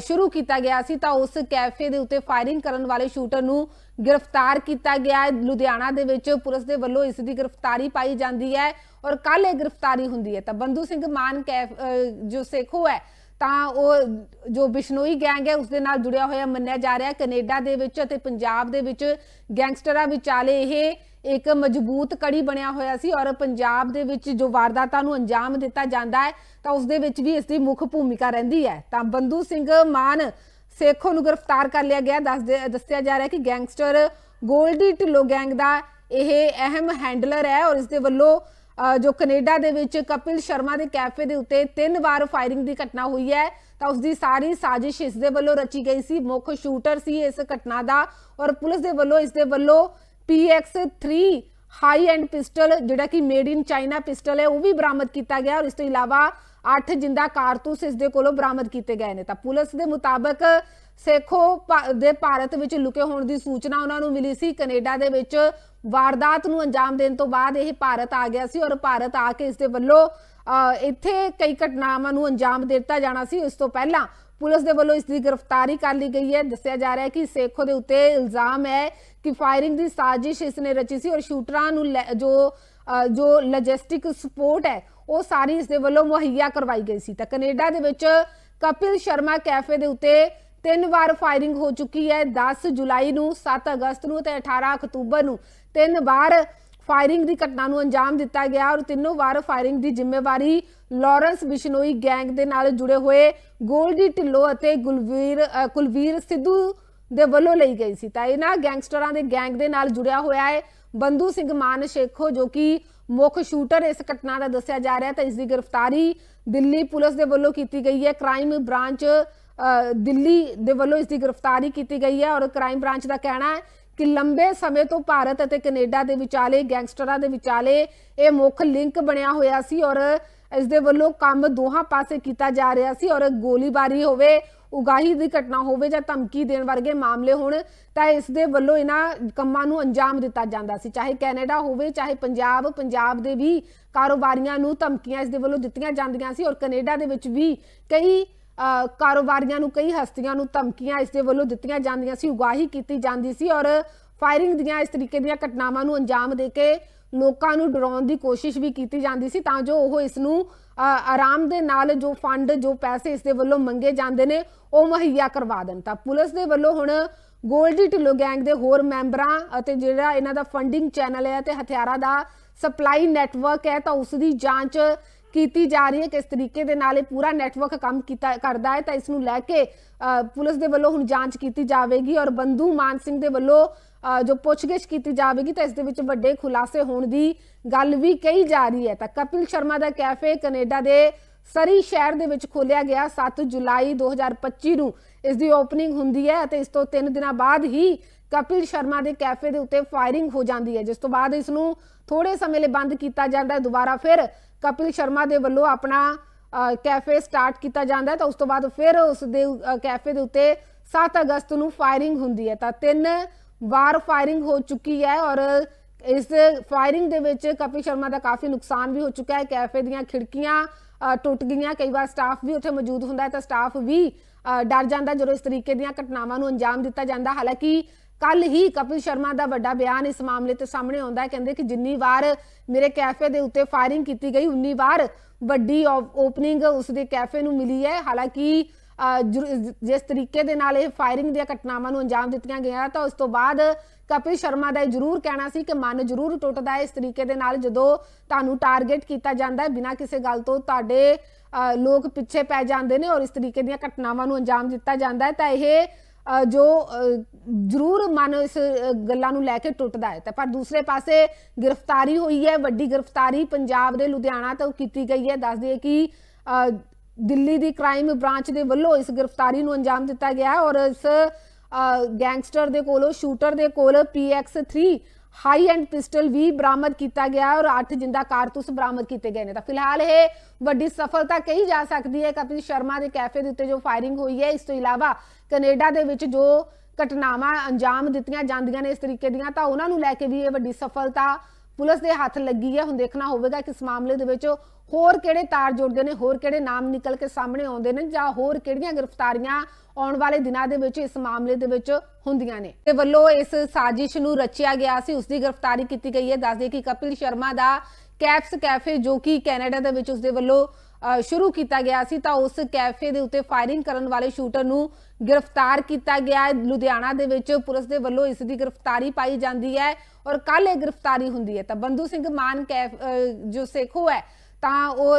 ਸ਼ੁਰੂ ਕੀਤਾ ਗਿਆ ਸੀ ਤਾਂ ਉਸ ਕੈਫੇ ਦੇ ਉੱਤੇ ਫਾਇਰਿੰਗ ਕਰਨ ਵਾਲੇ ਸ਼ੂਟਰ ਨੂੰ ਗ੍ਰਿਫਤਾਰ ਕੀਤਾ ਗਿਆ ਹੈ। ਲੁਧਿਆਣਾ ਦੇ ਵਿੱਚ ਪੁਲਿਸ ਦੇ ਵੱਲੋਂ ਇਸ ਦੀ ਗ੍ਰਿਫਤਾਰੀ ਪਾਈ ਜਾਂਦੀ ਹੈ ਔਰ ਕੱਲ ਇਹ ਗ੍ਰਿਫਤਾਰੀ ਹੁੰਦੀ ਹੈ। ਤਾਂ ਬੰਦੂ ਸਿੰਘ ਮਾਨ ਕੈਫ ਜੋ ਸੇਖੋ ਹੈ, ਤਾਂ ਉਹ ਜੋ ਬਿਸ਼ਨੋਈ ਗੈਂਗ ਹੈ ਉਸ ਦੇ ਨਾਲ ਜੁੜਿਆ ਹੋਇਆ ਮੰਨਿਆ ਜਾ ਰਿਹਾ ਹੈ। ਕੈਨੇਡਾ ਦੇ ਵਿੱਚ ਅਤੇ ਪੰਜਾਬ ਦੇ ਵਿੱਚ ਗੈਂਗਸਟਰਾਂ ਵਿਚਾਲੇ ਇਹ ਇੱਕ ਮਜ਼ਬੂਤ ਕੜੀ ਬਣਿਆ ਹੋਇਆ ਸੀ ਔਰ ਪੰਜਾਬ ਦੇ ਵਿੱਚ ਜੋ ਵਾਰਦਾਤਾਂ ਨੂੰ ਅੰਜਾਮ ਦਿੱਤਾ ਜਾਂਦਾ ਹੈ ਤਾਂ ਉਸ ਦੇ ਵਿੱਚ ਵੀ ਇਸ ਦੀ ਮੁੱਖ ਭੂਮਿਕਾ ਰਹਿੰਦੀ ਹੈ। ਤਾਂ ਬੰਦੂ ਸਿੰਘ ਮਾਨ ਸੇਖੋ ਨੂੰ ਗ੍ਰਿਫਤਾਰ ਕਰ ਲਿਆ ਗਿਆ। ਦੱਸਿਆ ਜਾ ਰਿਹਾ ਹੈ ਕਿ ਗੈਂਗਸਟਰ ਗੋਲਡੀ ਢਿੱਲੋ ਗੈਂਗ ਦਾ ਇਹ ਅਹਿਮ ਹੈਂਡਲਰ ਹੈ ਔਰ ਇਸ ਦੇ ਵੱਲੋਂ ਅ, ਜੋ ਕੈਨੇਡਾ ਦੇ ਵਿੱਚ ਕਪਿਲ ਸ਼ਰਮਾ ਦੇ ਕੈਫੇ ਦੇ ਉੱਤੇ ਤਿੰਨ ਵਾਰ ਫਾਇਰਿੰਗ ਦੀ ਘਟਨਾ ਹੋਈ ਹੈ ਤਾਂ ਉਸ ਦੀ ਸਾਰੀ ਸਾਜ਼ਿਸ਼ ਇਸ ਦੇ ਵੱਲੋਂ ਰਚੀ ਗਈ ਸੀ। ਮੁੱਖ ਸ਼ੂਟਰ ਸੀ ਇਸ ਘਟਨਾ ਦਾ ਔਰ ਪੁਲਿਸ ਦੇ ਵੱਲੋਂ ਇਸ ਦੇ ਵੱਲੋਂ PX3 ਹਾਈ ਐਂਡ ਪਿਸਟਲ ਜਿਹੜਾ ਕਿ ਮੇਡ ਇਨ ਚਾਈਨਾ ਪਿਸਟਲ ਹੈ ਉਹ ਵੀ ਬਰਾਮਦ ਕੀਤਾ ਗਿਆ ਔਰ ਇਸ ਤੋਂ ਇਲਾਵਾ 8 ਜਿੰਦਾ ਕਾਰਤੂਸ ਇਸ ਦੇ ਕੋਲੋਂ ਬਰਾਮਦ ਕੀਤੇ ਗਏ ਨੇ। ਤਾਂ ਪੁਲਿਸ ਦੇ ਮੁਤਾਬਕ ਸੇਖੋ ਦੇ ਭਾਰਤ ਵਿੱਚ ਲੁਕੇ ਹੋਣ ਦੀ ਸੂਚਨਾ ਉਹਨਾਂ ਨੂੰ ਮਿਲੀ ਸੀ। ਕੈਨੇਡਾ ਦੇ ਵਿੱਚ ਵਾਰਦਾਤ ਨੂੰ ਅੰਜਾਮ ਦੇਣ ਤੋਂ ਬਾਅਦ ਇਹ ਭਾਰਤ ਆ ਗਿਆ ਸੀ ਔਰ ਭਾਰਤ ਆ ਕੇ ਇਸ ਦੇ ਵੱਲੋਂ ਅ, ਇੱਥੇ ਕਈ ਘਟਨਾਵਾਂ ਨੂੰ ਅੰਜਾਮ ਦਿੱਤਾ ਜਾਣਾ ਸੀ। ਇਸ ਤੋਂ ਪਹਿਲਾਂ ਪੁਲਿਸ ਦੇ ਵੱਲੋਂ ਇਸ ਦੀ ਗ੍ਰਿਫਤਾਰੀ ਕਰ ਲਈ ਗਈ ਹੈ। ਦੱਸਿਆ ਜਾ ਰਿਹਾ ਹੈ ਕਿ ਸੇਖੋ ਦੇ ਉੱਤੇ ਇਲਜ਼ਾਮ ਹੈ ਕਿ ਫਾਇਰਿੰਗ ਦੀ ਸਾਜ਼ਿਸ਼ ਇਸ ਨੇ ਰਚੀ ਸੀ ਔਰ ਸ਼ੂਟਰਾਂ ਨੂੰ ਜੋ ਅ, ਜੋ ਲੌਜਿਸਟਿਕ ਸਪੋਰਟ ਹੈ ਉਹ ਸਾਰੀ ਇਸ ਦੇ ਵੱਲੋਂ ਮੁਹੱਈਆ ਕਰਵਾਈ ਗਈ ਸੀ। ਤਾਂ ਕੈਨੇਡਾ ਦੇ ਵਿੱਚ ਕਪਿਲ ਸ਼ਰਮਾ ਕੈਫੇ ਦੇ ਉੱਤੇ ਤਿੰਨ ਵਾਰ ਫਾਇਰਿੰਗ ਹੋ ਚੁੱਕੀ ਹੈ। 10 ਜੁਲਾਈ ਨੂੰ 7 ਅਗਸਤ ਨੂੰ ਤੇ 18 ਅਕਤੂਬਰ ਨੂੰ ਤਿੰਨ ਵਾਰ ਫਾਇਰਿੰਗ ਦੀ ਘਟਨਾ ਨੂੰ ਅੰਜਾਮ ਦਿੱਤਾ ਗਿਆ ਔਰ ਤਿੰਨੋਂ ਵਾਰ ਫਾਇਰਿੰਗ ਦੀ ਜ਼ਿੰਮੇਵਾਰੀ ਲਾਰੈਂਸ ਬਿਸ਼ਨੋਈ ਗੈਂਗ ਦੇ ਨਾਲ ਜੁੜੇ ਹੋਏ ਗੋਲਡੀ ਢਿੱਲੋਂ ਅਤੇ ਗੁਲਵੀਰ ਕੁਲਵੀਰ ਸਿੱਧੂ ਦੇ ਵੱਲੋਂ ਲਈ ਗਈ ਸੀ। ਤਾਂ ਇਹਨਾਂ ਗੈਂਗਸਟਰਾਂ ਦੇ ਗੈਂਗ ਦੇ ਨਾਲ ਜੁੜਿਆ ਹੋਇਆ ਹੈ ਬੰਦੂ ਸਿੰਘ ਮਾਨ ਸ਼ੇਖੋ, ਜੋ ਕਿ ਮੁੱਖ ਸ਼ੂਟਰ ਇਸ ਘਟਨਾ ਦਾ ਦੱਸਿਆ ਜਾ ਰਿਹਾ ਤਾਂ ਇਸ ਦੀ ਗ੍ਰਿਫਤਾਰੀ ਦਿੱਲੀ ਪੁਲਿਸ ਦੇ ਵੱਲੋਂ ਕੀਤੀ ਗਈ ਹੈ। ਕ੍ਰਾਈਮ ਬ੍ਰਾਂਚ ਦਿੱਲੀ ਦੇ ਵੱਲੋਂ ਇਸ ਦੀ ਗ੍ਰਿਫਤਾਰੀ ਕੀਤੀ ਗਈ ਹੈ ਔਰ ਕ੍ਰਾਈਮ ਬ੍ਰਾਂਚ ਦਾ ਕਹਿਣਾ ਹੈ ਕਿ ਲੰਬੇ ਸਮੇਂ ਤੋਂ ਭਾਰਤ ਅਤੇ ਕੈਨੇਡਾ ਦੇ ਵਿਚਾਲੇ, ਗੈਂਗਸਟਰਾਂ ਦੇ ਵਿਚਾਲੇ ਇਹ ਮੁੱਖ ਲਿੰਕ ਬਣਿਆ ਹੋਇਆ ਸੀ ਔਰ ਇਸ ਦੇ ਵੱਲੋਂ ਕੰਮ ਦੋਹਾਂ ਪਾਸੇ ਕੀਤਾ ਜਾ ਰਿਹਾ ਸੀ ਔਰ ਗੋਲੀਬਾਰੀ ਹੋਵੇ, ਉਗਾਹੀ ਦੀ ਘਟਨਾ ਹੋਵੇ ਜਾਂ ਧਮਕੀ ਦੇਣ ਵਰਗੇ ਮਾਮਲੇ ਹੋਣ, ਤਾਂ ਇਸ ਦੇ ਵੱਲੋਂ ਇਹਨਾਂ ਕੰਮਾਂ ਨੂੰ ਅੰਜਾਮ ਦਿੱਤਾ ਜਾਂਦਾ ਸੀ। ਚਾਹੇ ਕੈਨੇਡਾ ਹੋਵੇ, ਚਾਹੇ ਪੰਜਾਬ ਪੰਜਾਬ ਦੇ ਵੀ ਕਾਰੋਬਾਰੀਆਂ ਨੂੰ ਧਮਕੀਆਂ ਇਸ ਦੇ ਵੱਲੋਂ ਦਿੱਤੀਆਂ ਜਾਂਦੀਆਂ ਸੀ ਔਰ ਕੈਨੇਡਾ ਦੇ ਵਿੱਚ ਵੀ ਕਈ ਕਾਰੋਬਾਰੀਆਂ ਨੂੰ ਕਈ ਹਸਤੀਆਂ ਨੂੰ ਧਮਕੀਆਂ ਇਸ ਦੇ ਵੱਲੋਂ ਦਿੱਤੀਆਂ ਜਾਂਦੀਆਂ ਸੀ, ਉਗਾਹੀ ਕੀਤੀ ਜਾਂਦੀ ਸੀ ਔਰ ਫਾਇਰਿੰਗ ਦੀਆਂ ਇਸ ਤਰੀਕੇ ਦੀਆਂ ਘਟਨਾਵਾਂ ਨੂੰ ਅੰਜਾਮ ਦੇ ਕੇ ਲੋਕਾਂ ਨੂੰ ਡਰਾਉਣ ਦੀ ਕੋਸ਼ਿਸ਼ ਵੀ ਕੀਤੀ ਜਾਂਦੀ ਸੀ ਤਾਂ ਜੋ ਉਹ ਇਸ ਨੂੰ ਆਰਾਮ ਦੇ ਨਾਲ ਜੋ ਫੰਡ ਜੋ ਪੈਸੇ ਇਸ ਦੇ ਵੱਲੋਂ ਮੰਗੇ ਜਾਂਦੇ ਨੇ, ਉਹ ਮੁਹੱਈਆ ਕਰਵਾ ਦੇਣ। ਤਾਂ ਪੁਲਿਸ ਦੇ ਵੱਲੋਂ ਹੁਣ ਗੋਲਡੀ ਢਿੱਲੋਂ ਗੈਂਗ ਦੇ ਹੋਰ ਮੈਂਬਰਾਂ ਅਤੇ ਜਿਹੜਾ ਇਹਨਾਂ ਦਾ ਫੰਡਿੰਗ ਚੈਨਲ ਹੈ ਤੇ ਹਥਿਆਰਾਂ ਦਾ ਸਪਲਾਈ ਨੈਟਵਰਕ ਹੈ ਤਾਂ ਉਸ ਦੀ ਜਾਂਚ ਕੀਤੀ ਜਾ ਰਹੀ ਹੈ ਕਿਸ ਤਰੀਕੇ ਦੇ ਨਾਲ ਇਹ ਪੂਰਾ ਨੈਟਵਰਕ ਕੰਮ ਕੀਤਾ ਕਰਦਾ ਹੈ ਤਾਂ ਇਸ ਨੂੰ ਲੈ ਕੇ ਪੁਲਿਸ ਦੇ ਵੱਲੋਂ ਹੁਣ ਜਾਂਚ ਕੀਤੀ ਜਾਵੇਗੀ ਔਰ ਬੰਧੂ ਮਾਨ ਸਿੰਘ ਦੇ ਵੱਲੋਂ ਅ, ਜੋ ਪੁੱਛਗਿੱਛ ਕੀਤੀ ਜਾਵੇਗੀ ਤਾਂ ਇਸ ਦੇ ਵਿੱਚ ਵੱਡੇ ਖੁਲਾਸੇ ਹੋਣ ਦੀ ਗੱਲ ਵੀ ਕਹੀ ਜਾ ਰਹੀ ਹੈ। ਤਾਂ ਕਪਿਲ ਸ਼ਰਮਾ ਦਾ ਕੈਫੇ ਕੈਨੇਡਾ ਦੇ ਸਰੀ ਸ਼ਹਿਰ ਦੇ ਵਿੱਚ ਖੋਲਿਆ ਗਿਆ 7 ਜੁਲਾਈ 2025 ਨੂੰ। ਇਸ ਦੀ ਓਪਨਿੰਗ ਹੁੰਦੀ ਹੈ ਅਤੇ ਇਸ ਤੋਂ 3 ਦਿਨਾਂ ਬਾਅਦ ਹੀ ਕਪਿਲ ਸ਼ਰਮਾ ਦੇ ਕੈਫੇ ਦੇ ਉੱਤੇ ਫਾਇਰਿੰਗ ਹੋ ਜਾਂਦੀ ਹੈ, ਜਿਸ ਤੋਂ ਬਾਅਦ ਇਸ ਨੂੰ ਥੋੜੇ ਸਮੇਂ ਲਈ ਬੰਦ ਕੀਤਾ ਜਾਂਦਾ ਹੈ, ਦੁਬਾਰਾ ਫਿਰ ਕਪਿਲ ਸ਼ਰਮਾ ਦੇ ਵੱਲੋਂ ਆਪਣਾ ਕੈਫੇ ਸਟਾਰਟ ਕੀਤਾ ਜਾਂਦਾ ਹੈ, ਤਾਂ ਉਸ ਤੋਂ ਬਾਅਦ ਫਿਰ ਉਸ ਦੇ ਕੈਫੇ ਦੇ ਉੱਤੇ 7 ਅਗਸਤ ਨੂੰ ਫਾਇਰਿੰਗ ਹੁੰਦੀ ਹੈ, ਤਾਂ ਤਿੰਨ ਵਾਰ ਫਾਇਰਿੰਗ ਹੋ ਚੁੱਕੀ ਹੈ ਔਰ ਇਸ ਫਾਇਰਿੰਗ ਦੇ ਵਿੱਚ ਕਪਿਲ ਸ਼ਰਮਾ ਦਾ ਕਾਫੀ ਨੁਕਸਾਨ ਵੀ ਹੋ ਚੁੱਕਾ ਹੈ, ਕੈਫੇ ਦੀਆਂ ਖਿੜਕੀਆਂ ਟੁੱਟ ਗਈਆਂ। ਕਈ ਵਾਰ ਸਟਾਫ ਵੀ ਉੱਥੇ ਮੌਜੂਦ ਹੁੰਦਾ ਹੈ ਤਾਂ ਸਟਾਫ ਵੀ ਡਰ ਜਾਂਦਾ ਜਦੋਂ ਇਸ ਤਰੀਕੇ ਦੀਆਂ ਘਟਨਾਵਾਂ ਨੂੰ ਅੰਜਾਮ ਦਿੱਤਾ ਜਾਂਦਾ। ਹਾਲਾਂਕਿ ਕੱਲ ਹੀ ਕਪਿਲ ਸ਼ਰਮਾ ਦਾ ਵੱਡਾ ਬਿਆਨ ਇਸ ਮਾਮਲੇ ਤੇ ਸਾਹਮਣੇ ਆਉਂਦਾ ਹੈ। ਕਹਿੰਦੇ ਕਿ ਜਿੰਨੀ ਵਾਰ ਮੇਰੇ ਕੈਫੇ ਦੇ ਉੱਤੇ ਫਾਇਰਿੰਗ ਕੀਤੀ ਗਈ, ਉਨੀ ਵਾਰ ਵੱਡੀ ਓਪਨਿੰਗ ਉਸ ਦੇ ਕੈਫੇ ਨੂੰ ਮਿਲੀ ਹੈ। ਹਾਲਾਂਕਿ ਜਿਸ ਤਰੀਕੇ ਦੇ ਨਾਲ ਇਹ ਫਾਇਰਿੰਗ ਦੀਆਂ ਘਟਨਾਵਾਂ ਨੂੰ ਅੰਜਾਮ ਦਿੱਤੀਆਂ ਗਈਆਂ ਤਾਂ ਉਸ ਤੋਂ ਬਾਅਦ ਕਪਿਲ ਸ਼ਰਮਾ ਦਾ ਇਹ ਜ਼ਰੂਰ ਕਹਿਣਾ ਸੀ ਕਿ ਮਨ ਜ਼ਰੂਰ ਟੁੱਟਦਾ ਹੈ ਇਸ ਤਰੀਕੇ ਦੇ ਨਾਲ ਜਦੋਂ ਤੁਹਾਨੂੰ ਟਾਰਗੇਟ ਕੀਤਾ ਜਾਂਦਾ ਹੈ ਬਿਨਾਂ ਕਿਸੇ ਗੱਲ ਤੋਂ ਤੁਹਾਡੇ ਲੋਕ ਪਿੱਛੇ ਪੈ ਜਾਂਦੇ ਨੇ ਔਰ ਇਸ ਤਰੀਕੇ ਦੀਆਂ ਘਟਨਾਵਾਂ ਨੂੰ ਅੰਜਾਮ ਦਿੱਤਾ ਜਾਂਦਾ ਹੈ ਤਾਂ ਇਹ ਜੋ ਜ਼ਰੂਰ ਮਨ ਇਸ ਗੱਲਾਂ ਨੂੰ ਲੈ ਕੇ ਟੁੱਟਦਾ ਹੈ। ਤਾਂ ਪਰ ਦੂਸਰੇ ਪਾਸੇ ਗ੍ਰਿਫਤਾਰੀ ਹੋਈ ਹੈ, ਵੱਡੀ ਗ੍ਰਿਫਤਾਰੀ ਪੰਜਾਬ ਦੇ ਲੁਧਿਆਣਾ ਤੋਂ ਕੀਤੀ ਗਈ ਹੈ। ਦੱਸ ਦਈਏ ਕਿ ਦਿੱਲੀ ਦੀ ਕ੍ਰਾਈਮ ਬ੍ਰਾਂਚ ਦੇ ਵੱਲੋਂ ਇਸ ਗ੍ਰਿਫਤਾਰੀ ਨੂੰ ਅੰਜਾਮ ਦਿੱਤਾ ਗਿਆ ਹੈ ਔਰ ਇਸ ਗੈਂਗਸਟਰ ਦੇ ਕੋਲੋਂ ਸ਼ੂਟਰ ਦੇ ਕੋਲ PX3 ਹਾਈ ਐਂਡ ਪਿਸਟਲ ਵੀ ਬਰਾਮਦ ਕੀਤਾ ਗਿਆ ਔਰ 8 ਜਿੰਦਾ ਕਾਰਤੂਸ ਬਰਾਮਦ ਕੀਤੇ ਗਏ ਨੇ। ਤਾਂ ਫਿਲਹਾਲ ਇਹ ਵੱਡੀ ਸਫਲਤਾ ਕਹੀ ਜਾ ਸਕਦੀ ਹੈ। ਕਪਿਲ ਸ਼ਰਮਾ ਦੇ ਕੈਫੇ ਦੇ ਉੱਤੇ ਜੋ ਫਾਇਰਿੰਗ ਹੋਈ ਹੈ, ਇਸ ਤੋਂ ਇਲਾਵਾ ਕੈਨੇਡਾ ਦੇ ਵਿੱਚ ਜੋ ਘਟਨਾਵਾਂ ਅੰਜਾਮ ਦਿੱਤੀਆਂ ਜਾਂਦੀਆਂ ਨੇ ਇਸ ਤਰੀਕੇ ਦੀਆਂ, ਤਾਂ ਉਹਨਾਂ ਨੂੰ ਲੈ ਕੇ ਵੀ ਇਹ ਵੱਡੀ ਸਫਲਤਾ ਪੁਲਿਸ ਦੇ ਹੱਥ ਲੱਗੀ ਹੈ। ਹੁਣ ਦੇਖਣਾ ਹੋਵੇਗਾ ਕਿ ਇਸ ਮਾਮਲੇ ਦੇ ਵਿੱਚ ਹੋਰ ਕਿਹੜੇ ਤਾਰ ਜੁੜਦੇ ਨੇ, ਹੋਰ ਕਿਹੜੇ ਨਾਮ ਨਿਕਲ ਕੇ ਸਾਹਮਣੇ ਆਉਂਦੇ ਨੇ ਜਾਂ ਹੋਰ ਕਿਹੜੀਆਂ ਗ੍ਰਿਫਤਾਰੀਆਂ ਆਉਣ ਵਾਲੇ ਦਿਨਾਂ ਦੇ ਵਿੱਚ ਇਸ ਮਾਮਲੇ ਦੇ ਵਿੱਚ ਹੁੰਦੀਆਂ ਨੇ? ਤੇ ਵੱਲੋਂ ਇਸ ਸਾਜ਼ਿਸ਼ ਨੂੰ ਰਚਿਆ ਗਿਆ ਸੀ ਉਸ ਦੀ ਗ੍ਰਿਫਤਾਰੀ ਕੀਤੀ ਗਈ ਹੈ। ਦੱਸਦੇ ਕਿ ਕਪਿਲ ਸ਼ਰਮਾ ਦਾ ਕੈਪਸ ਕੈਫੇ ਜੋ ਕਿ ਕੈਨੇਡਾ ਦੇ ਵਿੱਚ ਉਸ ਦੇ ਵੱਲੋਂ ਸ਼ੁਰੂ ਕੀਤਾ ਗਿਆ ਸੀ, ਤਾਂ ਉਸ ਕੈਫੇ ਦੇ ਉੱਤੇ ਫਾਇਰਿੰਗ ਕਰਨ ਵਾਲੇ ਸ਼ੂਟਰ ਨੂੰ ਗ੍ਰਿਫਤਾਰ ਕੀਤਾ ਗਿਆ ਹੈ। ਲੁਧਿਆਣਾ ਦੇ ਵਿੱਚ ਪੁਲਿਸ ਦੇ ਵੱਲੋਂ ਇਸ ਦੀ ਗ੍ਰਿਫਤਾਰੀ ਪਾਈ ਜਾਂਦੀ ਹੈ ਔਰ ਕੱਲ ਇਹ ਗ੍ਰਿਫਤਾਰੀ ਹੁੰਦੀ ਹੈ। ਤਾਂ ਬੰਦੂ ਸਿੰਘ ਮਾਨ ਕੈਫ ਜੋ ਸੇਖੋ ਹੈ ਤਾਂ ਉਹ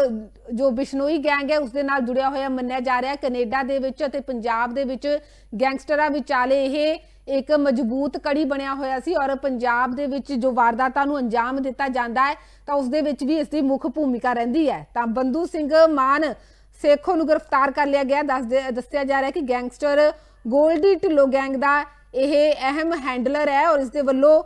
ਜੋ ਬਿਸ਼ਨੋਈ ਗੈਂਗ ਹੈ ਉਸ ਦੇ ਨਾਲ ਜੁੜਿਆ ਹੋਇਆ ਮੰਨਿਆ ਜਾ ਰਿਹਾ ਹੈ। ਕੈਨੇਡਾ ਦੇ ਵਿੱਚ ਅਤੇ ਪੰਜਾਬ ਦੇ ਵਿੱਚ ਗੈਂਗਸਟਰਾਂ ਵਿਚਾਲੇ ਇਹ ਇੱਕ ਮਜ਼ਬੂਤ ਕੜੀ ਬਣਿਆ ਹੋਇਆ ਸੀ ਔਰ ਪੰਜਾਬ ਦੇ ਵਿੱਚ ਜੋ ਵਾਰਦਾਤਾਂ ਨੂੰ ਅੰਜਾਮ ਦਿੱਤਾ ਜਾਂਦਾ ਹੈ, ਤਾਂ ਉਸ ਦੇ ਵਿੱਚ ਵੀ ਇਸ ਦੀ ਮੁੱਖ ਭੂਮਿਕਾ ਰਹਿੰਦੀ ਹੈ। ਤਾਂ ਬੰਦੂ ਸਿੰਘ ਮਾਨ ਸੇਖੋ ਨੂੰ ਗ੍ਰਿਫਤਾਰ ਕਰ ਲਿਆ ਗਿਆ। ਦੱਸਦੇ- ਦੱਸਿਆ ਜਾ ਰਿਹਾ ਹੈ ਕਿ ਗੈਂਗਸਟਰ ਗੋਲਡੀ ਢਿੱਲੋਂ ਗੈਂਗ ਦਾ ਇਹ ਅਹਿਮ ਹੈਂਡਲਰ ਹੈ ਔਰ ਇਸ ਦੇ ਵੱਲੋਂ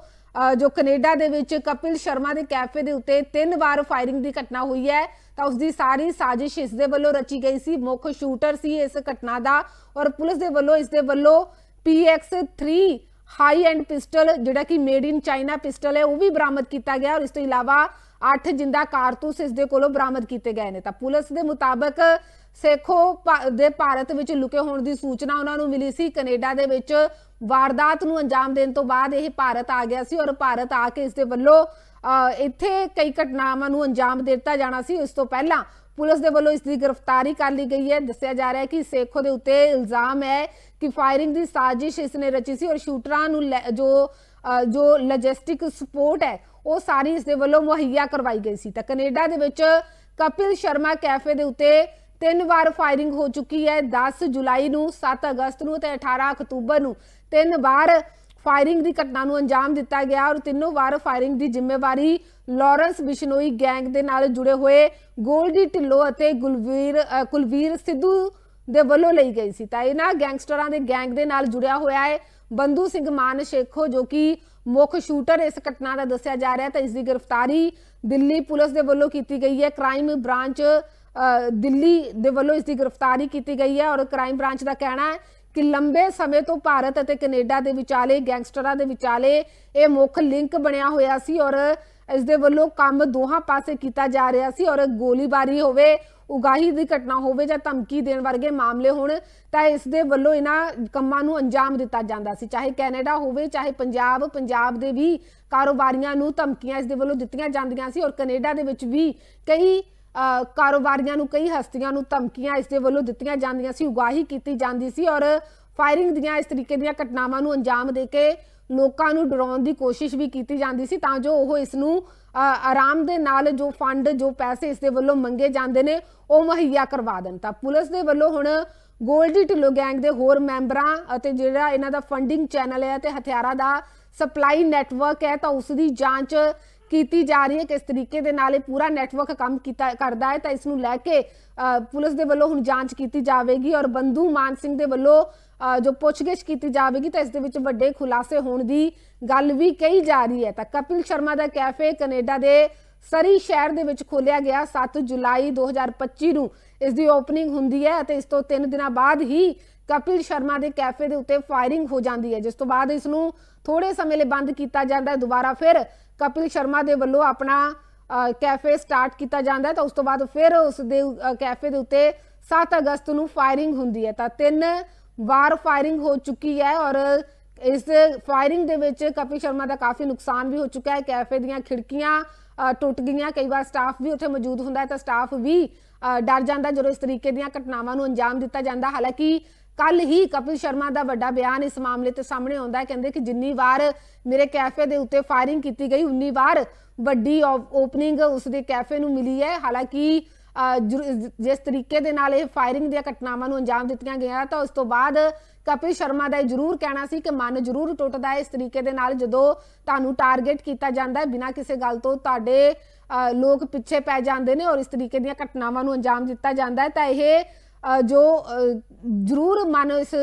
ਜੋ ਕੈਨੇਡਾ ਦੇ ਵਿੱਚ ਕਪਿਲ ਸ਼ਰਮਾ ਦੇ ਕੈਫੇ ਦੇ ਉੱਤੇ ਤਿੰਨ ਵਾਰ ਫਾਇਰਿੰਗ ਦੀ ਘਟਨਾ ਹੋਈ ਹੈ, ਤਾਂ ਉਸ ਦੀ ਸਾਰੀ ਸਾਜ਼ਿਸ਼ ਇਸ ਦੇ ਵੱਲੋਂ ਰਚੀ ਗਈ ਸੀ। ਮੁੱਖ ਸ਼ੂਟਰ ਸੀ ਇਸ ਘਟਨਾ ਦਾ ਔਰ ਪੁਲਿਸ ਦੇ ਵੱਲੋਂ ਇਸ ਦੇ ਵੱਲੋਂ PX3 ਹਾਈ ਐਂਡ ਪਿਸਟਲ, ਜਿਹੜਾ ਕਿ ਮੇਡ ਇਨ ਚਾਈਨਾ ਪਿਸਟਲ ਹੈ, ਉਹ ਵੀ ਬਰਾਮਦ ਕੀਤਾ ਗਿਆ ਔਰ ਇਸ ਤੋਂ ਇਲਾਵਾ 8 ਜਿੰਦਾ ਕਾਰਤੂਸ ਇਸ ਦੇ ਕੋਲੋਂ ਬਰਾਮਦ ਕੀਤੇ ਗਏ ਨੇ। ਤਾਂ ਪੁਲਿਸ ਦੇ ਮੁਤਾਬਕ ਸੇਖੋ ਦੇ ਭਾਰਤ ਵਿੱਚ ਲੁਕੇ ਹੋਣ ਦੀ ਸੂਚਨਾ ਉਹਨਾਂ ਨੂੰ ਮਿਲੀ ਸੀ। ਕੈਨੇਡਾ ਦੇ ਵਿੱਚ ਵਾਰਦਾਤ ਨੂੰ ਅੰਜਾਮ ਦੇਣ ਤੋਂ ਬਾਅਦ ਇਹ ਭਾਰਤ ਆ ਗਿਆ ਸੀ ਔਰ ਭਾਰਤ ਆ ਕੇ ਇਸ ਦੇ ਵੱਲੋਂ ਇੱਥੇ ਕਈ ਘਟਨਾਵਾਂ ਨੂੰ ਅੰਜਾਮ ਦਿੱਤਾ ਜਾਣਾ ਸੀ। ਇਸ ਤੋਂ ਪਹਿਲਾਂ ਪੁਲਿਸ ਦੇ ਵੱਲੋਂ ਇਸ ਦੀ ਗ੍ਰਿਫਤਾਰੀ ਕਰ ਲਈ ਗਈ ਹੈ। ਦੱਸਿਆ ਜਾ ਰਿਹਾ ਹੈ ਕਿ ਸੇਖੋ ਦੇ ਉੱਤੇ ਇਲਜ਼ਾਮ ਹੈ ਕਿ ਫਾਇਰਿੰਗ ਦੀ ਸਾਜ਼ਿਸ਼ ਇਸ ਨੇ ਰਚੀ ਸੀ ਔਰ ਸ਼ੂਟਰਾਂ ਨੂੰ ਲੈ- ਜੋ ਅ, ਜੋ ਲੌਜਿਸਟਿਕ ਸਪੋਰਟ ਹੈ ਉਹ ਸਾਰੀ ਇਸ ਦੇ ਵੱਲੋਂ ਮੁਹੱਈਆ ਕਰਵਾਈ ਗਈ ਸੀ। ਤਾਂ ਕੈਨੇਡਾ ਦੇ ਵਿੱਚ ਕਪਿਲ ਸ਼ਰਮਾ ਕੈਫੇ ਦੇ ਉੱਤੇ ਤਿੰਨ ਵਾਰ ਫਾਇਰਿੰਗ ਹੋ ਚੁੱਕੀ ਹੈ। 10 ਜੁਲਾਈ ਨੂੰ 7 ਅਗਸਤ ਨੂੰ ਤੇ 18 ਅਕਤੂਬਰ ਨੂੰ ਤਿੰਨ ਵਾਰ ਫਾਇਰਿੰਗ ਦੀ ਘਟਨਾ ਨੂੰ ਅੰਜਾਮ ਦਿੱਤਾ ਗਿਆ ਔਰ ਤਿੰਨੋਂ ਵਾਰ ਫਾਇਰਿੰਗ ਦੀ ਜ਼ਿੰਮੇਵਾਰੀ ਲਾਰੈਂਸ ਬਿਸ਼ਨੋਈ ਗੈਂਗ ਦੇ ਨਾਲ ਜੁੜੇ ਹੋਏ ਗੋਲਡੀ ਢਿੱਲੋਂ ਅਤੇ ਗੁਲਵੀਰ ਕੁਲਵੀਰ ਸਿੱਧੂ ਦੇ ਵੱਲੋਂ ਲਈ ਗਈ ਸੀ। ਤਾਂ ਇਹਨਾਂ ਗੈਂਗਸਟਰਾਂ ਦੇ ਗੈਂਗ ਦੇ ਨਾਲ ਜੁੜਿਆ ਹੋਇਆ ਹੈ ਬੰਦੂ ਸਿੰਘ ਮਾਨ ਸ਼ੇਖੋ, ਜੋ ਕਿ ਮੁੱਖ ਸ਼ੂਟਰ ਇਸ ਘਟਨਾ ਦਾ ਦੱਸਿਆ ਜਾ ਰਿਹਾ ਹੈ। ਤਾਂ ਇਸ ਦੀ ਗ੍ਰਿਫਤਾਰੀ ਦਿੱਲੀ ਪੁਲਿਸ ਦੇ ਵੱਲੋਂ ਕੀਤੀ ਗਈ ਹੈ। ਕ੍ਰਾਈਮ ਬ੍ਰਾਂਚ ਦਿੱਲੀ ਦੇ ਵੱਲੋਂ ਇਸ ਦੀ ਗ੍ਰਿਫਤਾਰੀ ਕੀਤੀ ਗਈ ਹੈ ਔਰ ਕ੍ਰਾਈਮ ਬ੍ਰਾਂਚ ਦਾ ਕਹਿਣਾ ਹੈ ਕਿ ਲੰਬੇ ਸਮੇਂ ਤੋਂ ਭਾਰਤ ਅਤੇ ਕੈਨੇਡਾ ਦੇ ਵਿਚਾਲੇ, ਗੈਂਗਸਟਰਾਂ ਦੇ ਵਿਚਾਲੇ ਇਹ ਮੁੱਖ ਲਿੰਕ ਬਣਿਆ ਹੋਇਆ ਸੀ ਔਰ ਇਸ ਦੇ ਵੱਲੋਂ ਕੰਮ ਦੋਹਾਂ ਪਾਸੇ ਕੀਤਾ ਜਾ ਰਿਹਾ ਸੀ ਔਰ ਗੋਲੀਬਾਰੀ ਹੋਵੇ, ਉਗਾਹੀ ਦੀ ਘਟਨਾ ਹੋਵੇ ਜਾਂ ਧਮਕੀ ਦੇਣ ਵਰਗੇ ਮਾਮਲੇ ਹੋਣ, ਤਾਂ ਇਸ ਦੇ ਵੱਲੋਂ ਇਹਨਾਂ ਕੰਮਾਂ ਨੂੰ ਅੰਜਾਮ ਦਿੱਤਾ ਜਾਂਦਾ ਸੀ। ਚਾਹੇ ਕੈਨੇਡਾ ਹੋਵੇ, ਚਾਹੇ ਪੰਜਾਬ ਪੰਜਾਬ ਦੇ ਵੀ ਕਾਰੋਬਾਰੀਆਂ ਨੂੰ ਧਮਕੀਆਂ ਇਸ ਦੇ ਵੱਲੋਂ ਦਿੱਤੀਆਂ ਜਾਂਦੀਆਂ ਸੀ ਔਰ ਕੈਨੇਡਾ ਦੇ ਵਿੱਚ ਵੀ ਕਈ ਕਾਰੋਬਾਰੀਆਂ ਨੂੰ ਕਈ ਹਸਤੀਆਂ ਨੂੰ ਧਮਕੀਆਂ ਇਸ ਦੇ ਵੱਲੋਂ ਦਿੱਤੀਆਂ ਜਾਂਦੀਆਂ ਸੀ, ਉਗਾਹੀ ਕੀਤੀ ਜਾਂਦੀ ਸੀ ਔਰ ਫਾਇਰਿੰਗ ਦੀਆਂ ਇਸ ਤਰੀਕੇ ਦੀਆਂ ਘਟਨਾਵਾਂ ਨੂੰ ਅੰਜਾਮ ਦੇ ਕੇ ਲੋਕਾਂ ਨੂੰ ਡਰਾਉਣ ਦੀ ਕੋਸ਼ਿਸ਼ ਵੀ ਕੀਤੀ ਜਾਂਦੀ ਸੀ ਤਾਂ ਜੋ ਉਹ ਇਸ ਨੂੰ ਆਰਾਮ ਦੇ ਨਾਲ ਜੋ ਫੰਡ, ਜੋ ਪੈਸੇ ਇਸ ਦੇ ਵੱਲੋਂ ਮੰਗੇ ਜਾਂਦੇ ਨੇ, ਉਹ ਮੁਹੱਈਆ ਕਰਵਾ ਦੇਣ। ਤਾਂ ਪੁਲਿਸ ਦੇ ਵੱਲੋਂ ਹੁਣ ਗੋਲਡੀ ਢਿੱਲੋਂ ਗੈਂਗ ਦੇ ਹੋਰ ਮੈਂਬਰਾਂ ਅਤੇ ਜਿਹੜਾ ਇਹਨਾਂ ਦਾ ਫੰਡਿੰਗ ਚੈਨਲ ਹੈ ਤੇ ਹਥਿਆਰਾਂ ਦਾ ਸਪਲਾਈ ਨੈਟਵਰਕ ਹੈ ਤਾਂ ਉਸ ਦੀ ਜਾਂਚ ਕੀਤੀ ਜਾ ਰਹੀ ਹੈ, ਕਿਸ ਤਰੀਕੇ ਦੇ ਨਾਲ ਇਹ ਪੂਰਾ ਨੈਟਵਰਕ ਕੰਮ ਕੀਤਾ, ਕਰਦਾ ਹੈ, ਤਾਂ ਇਸ ਨੂੰ ਲੈ ਕੇ ਪੁਲਿਸ ਦੇ ਵੱਲੋਂ ਹੁਣ ਜਾਂਚ ਕੀਤੀ ਜਾਵੇਗੀ ਔਰ ਬੰਧੂ ਮਾਨ ਸਿੰਘ ਦੇ ਵੱਲੋਂ ਜੋ ਪੁੱਛਗਿੱਛ ਕੀਤੀ ਜਾਵੇਗੀ, ਤਾਂ ਇਸ ਦੇ ਵਿੱਚ ਵੱਡੇ ਖੁਲਾਸੇ ਹੋਣ ਦੀ ਗੱਲ ਵੀ ਕਹੀ ਜਾ ਰਹੀ ਹੈ। ਤਾਂ ਕਪਿਲ ਸ਼ਰਮਾ ਦਾ ਕੈਫੇ ਕੈਨੇਡਾ ਦੇ ਸਰੀ ਸ਼ਹਿਰ ਦੇ ਵਿੱਚ ਖੋਲਿਆ ਗਿਆ। 7 ਜੁਲਾਈ 2025 ਨੂੰ ਇਸ ਦੀ ਓਪਨਿੰਗ ਹੁੰਦੀ ਹੈ ਅਤੇ ਇਸ ਤੋਂ 3 ਦਿਨਾਂ ਬਾਅਦ ਹੀ ਕਪਿਲ ਸ਼ਰਮਾ ਦੇ ਕੈਫੇ ਦੇ ਉੱਤੇ ਫਾਇਰਿੰਗ ਹੋ ਜਾਂਦੀ ਹੈ। ਜਿਸ ਤੋਂ ਬਾਅਦ ਇਸ ਨੂੰ ਥੋੜੇ ਸਮੇਂ ਲਈ ਬੰਦ ਕੀਤਾ ਜਾਂਦਾ ਹੈ। ਦੁਬਾਰਾ ਫਿਰ ਕਪਿਲ ਸ਼ਰਮਾ ਦੇ ਵੱਲੋਂ ਆਪਣਾ ਕੈਫੇ ਸਟਾਰਟ ਕੀਤਾ ਜਾਂਦਾ ਹੈ, ਤਾਂ ਉਸ ਤੋਂ ਬਾਅਦ ਫਿਰ ਉਸ ਦੇ ਕੈਫੇ ਦੇ ਉੱਤੇ 7 ਅਗਸਤ ਨੂੰ ਫਾਇਰਿੰਗ ਹੁੰਦੀ ਹੈ। ਤਾਂ ਤਿੰਨ ਵਾਰ ਫਾਇਰਿੰਗ ਹੋ ਚੁੱਕੀ ਹੈ ਔਰ ਇਸ ਫਾਇਰਿੰਗ ਦੇ ਵਿੱਚ ਕਪਿਲ ਸ਼ਰਮਾ ਦਾ ਕਾਫੀ ਨੁਕਸਾਨ ਵੀ ਹੋ ਚੁੱਕਾ ਹੈ। ਕੈਫੇ ਦੀਆਂ ਖਿੜਕੀਆਂ ਟੁੱਟ ਗਈਆਂ, ਕਈ ਵਾਰ ਸਟਾਫ ਵੀ ਉੱਥੇ ਮੌਜੂਦ ਹੁੰਦਾ ਹੈ, ਤਾਂ ਸਟਾਫ ਵੀ ਡਰ ਜਾਂਦਾ ਜਦੋਂ ਇਸ ਤਰੀਕੇ ਦੀਆਂ ਘਟਨਾਵਾਂ ਨੂੰ ਅੰਜਾਮ ਦਿੱਤਾ ਜਾਂਦਾ। ਹਾਲਾਂਕਿ ਕੱਲ ਹੀ ਕਪਿਲ ਸ਼ਰਮਾ ਦਾ ਵੱਡਾ ਬਿਆਨ ਇਸ ਮਾਮਲੇ ਤੇ ਸਾਹਮਣੇ ਆਉਂਦਾ ਹੈ। ਕਹਿੰਦੇ ਕਿ ਜਿੰਨੀ ਵਾਰ ਮੇਰੇ ਕੈਫੇ ਦੇ ਉੱਤੇ ਫਾਇਰਿੰਗ ਕੀਤੀ ਗਈ ਉਨੀ ਵਾਰ ਵੱਡੀ ਓਪਨਿੰਗ ਉਸ ਦੇ ਕੈਫੇ ਨੂੰ ਮਿਲੀ ਹੈ। ਹਾਲਾਂਕਿ ਜਿਸ ਤਰੀਕੇ ਦੇ ਨਾਲ ਇਹ ਫਾਇਰਿੰਗ ਦੀਆਂ ਘਟਨਾਵਾਂ ਨੂੰ ਅੰਜਾਮ ਦਿੱਤੀਆਂ ਗਈਆਂ ਤਾਂ ਉਸ ਤੋਂ ਬਾਅਦ ਕਪਿਲ ਸ਼ਰਮਾ ਦਾ ਇਹ ਜ਼ਰੂਰ ਕਹਿਣਾ ਸੀ ਕਿ ਮਨ ਜ਼ਰੂਰ ਟੁੱਟਦਾ ਹੈ। ਇਸ ਤਰੀਕੇ ਦੇ ਨਾਲ ਜਦੋਂ ਤੁਹਾਨੂੰ ਟਾਰਗੇਟ ਕੀਤਾ ਜਾਂਦਾ ਹੈ ਬਿਨਾਂ ਕਿਸੇ ਗੱਲ ਤੋਂ ਤੁਹਾਡੇ ਅ, ਲੋਕ ਪਿੱਛੇ ਪੈ ਜਾਂਦੇ ਨੇ ਔਰ ਇਸ ਤਰੀਕੇ ਦੀਆਂ ਘਟਨਾਵਾਂ ਨੂੰ ਅੰਜਾਮ ਦਿੱਤਾ ਜਾਂਦਾ ਹੈ ਤਾਂ ਇਹ ਜੋ ਜ਼ਰੂਰ ਮਨ ਇਸ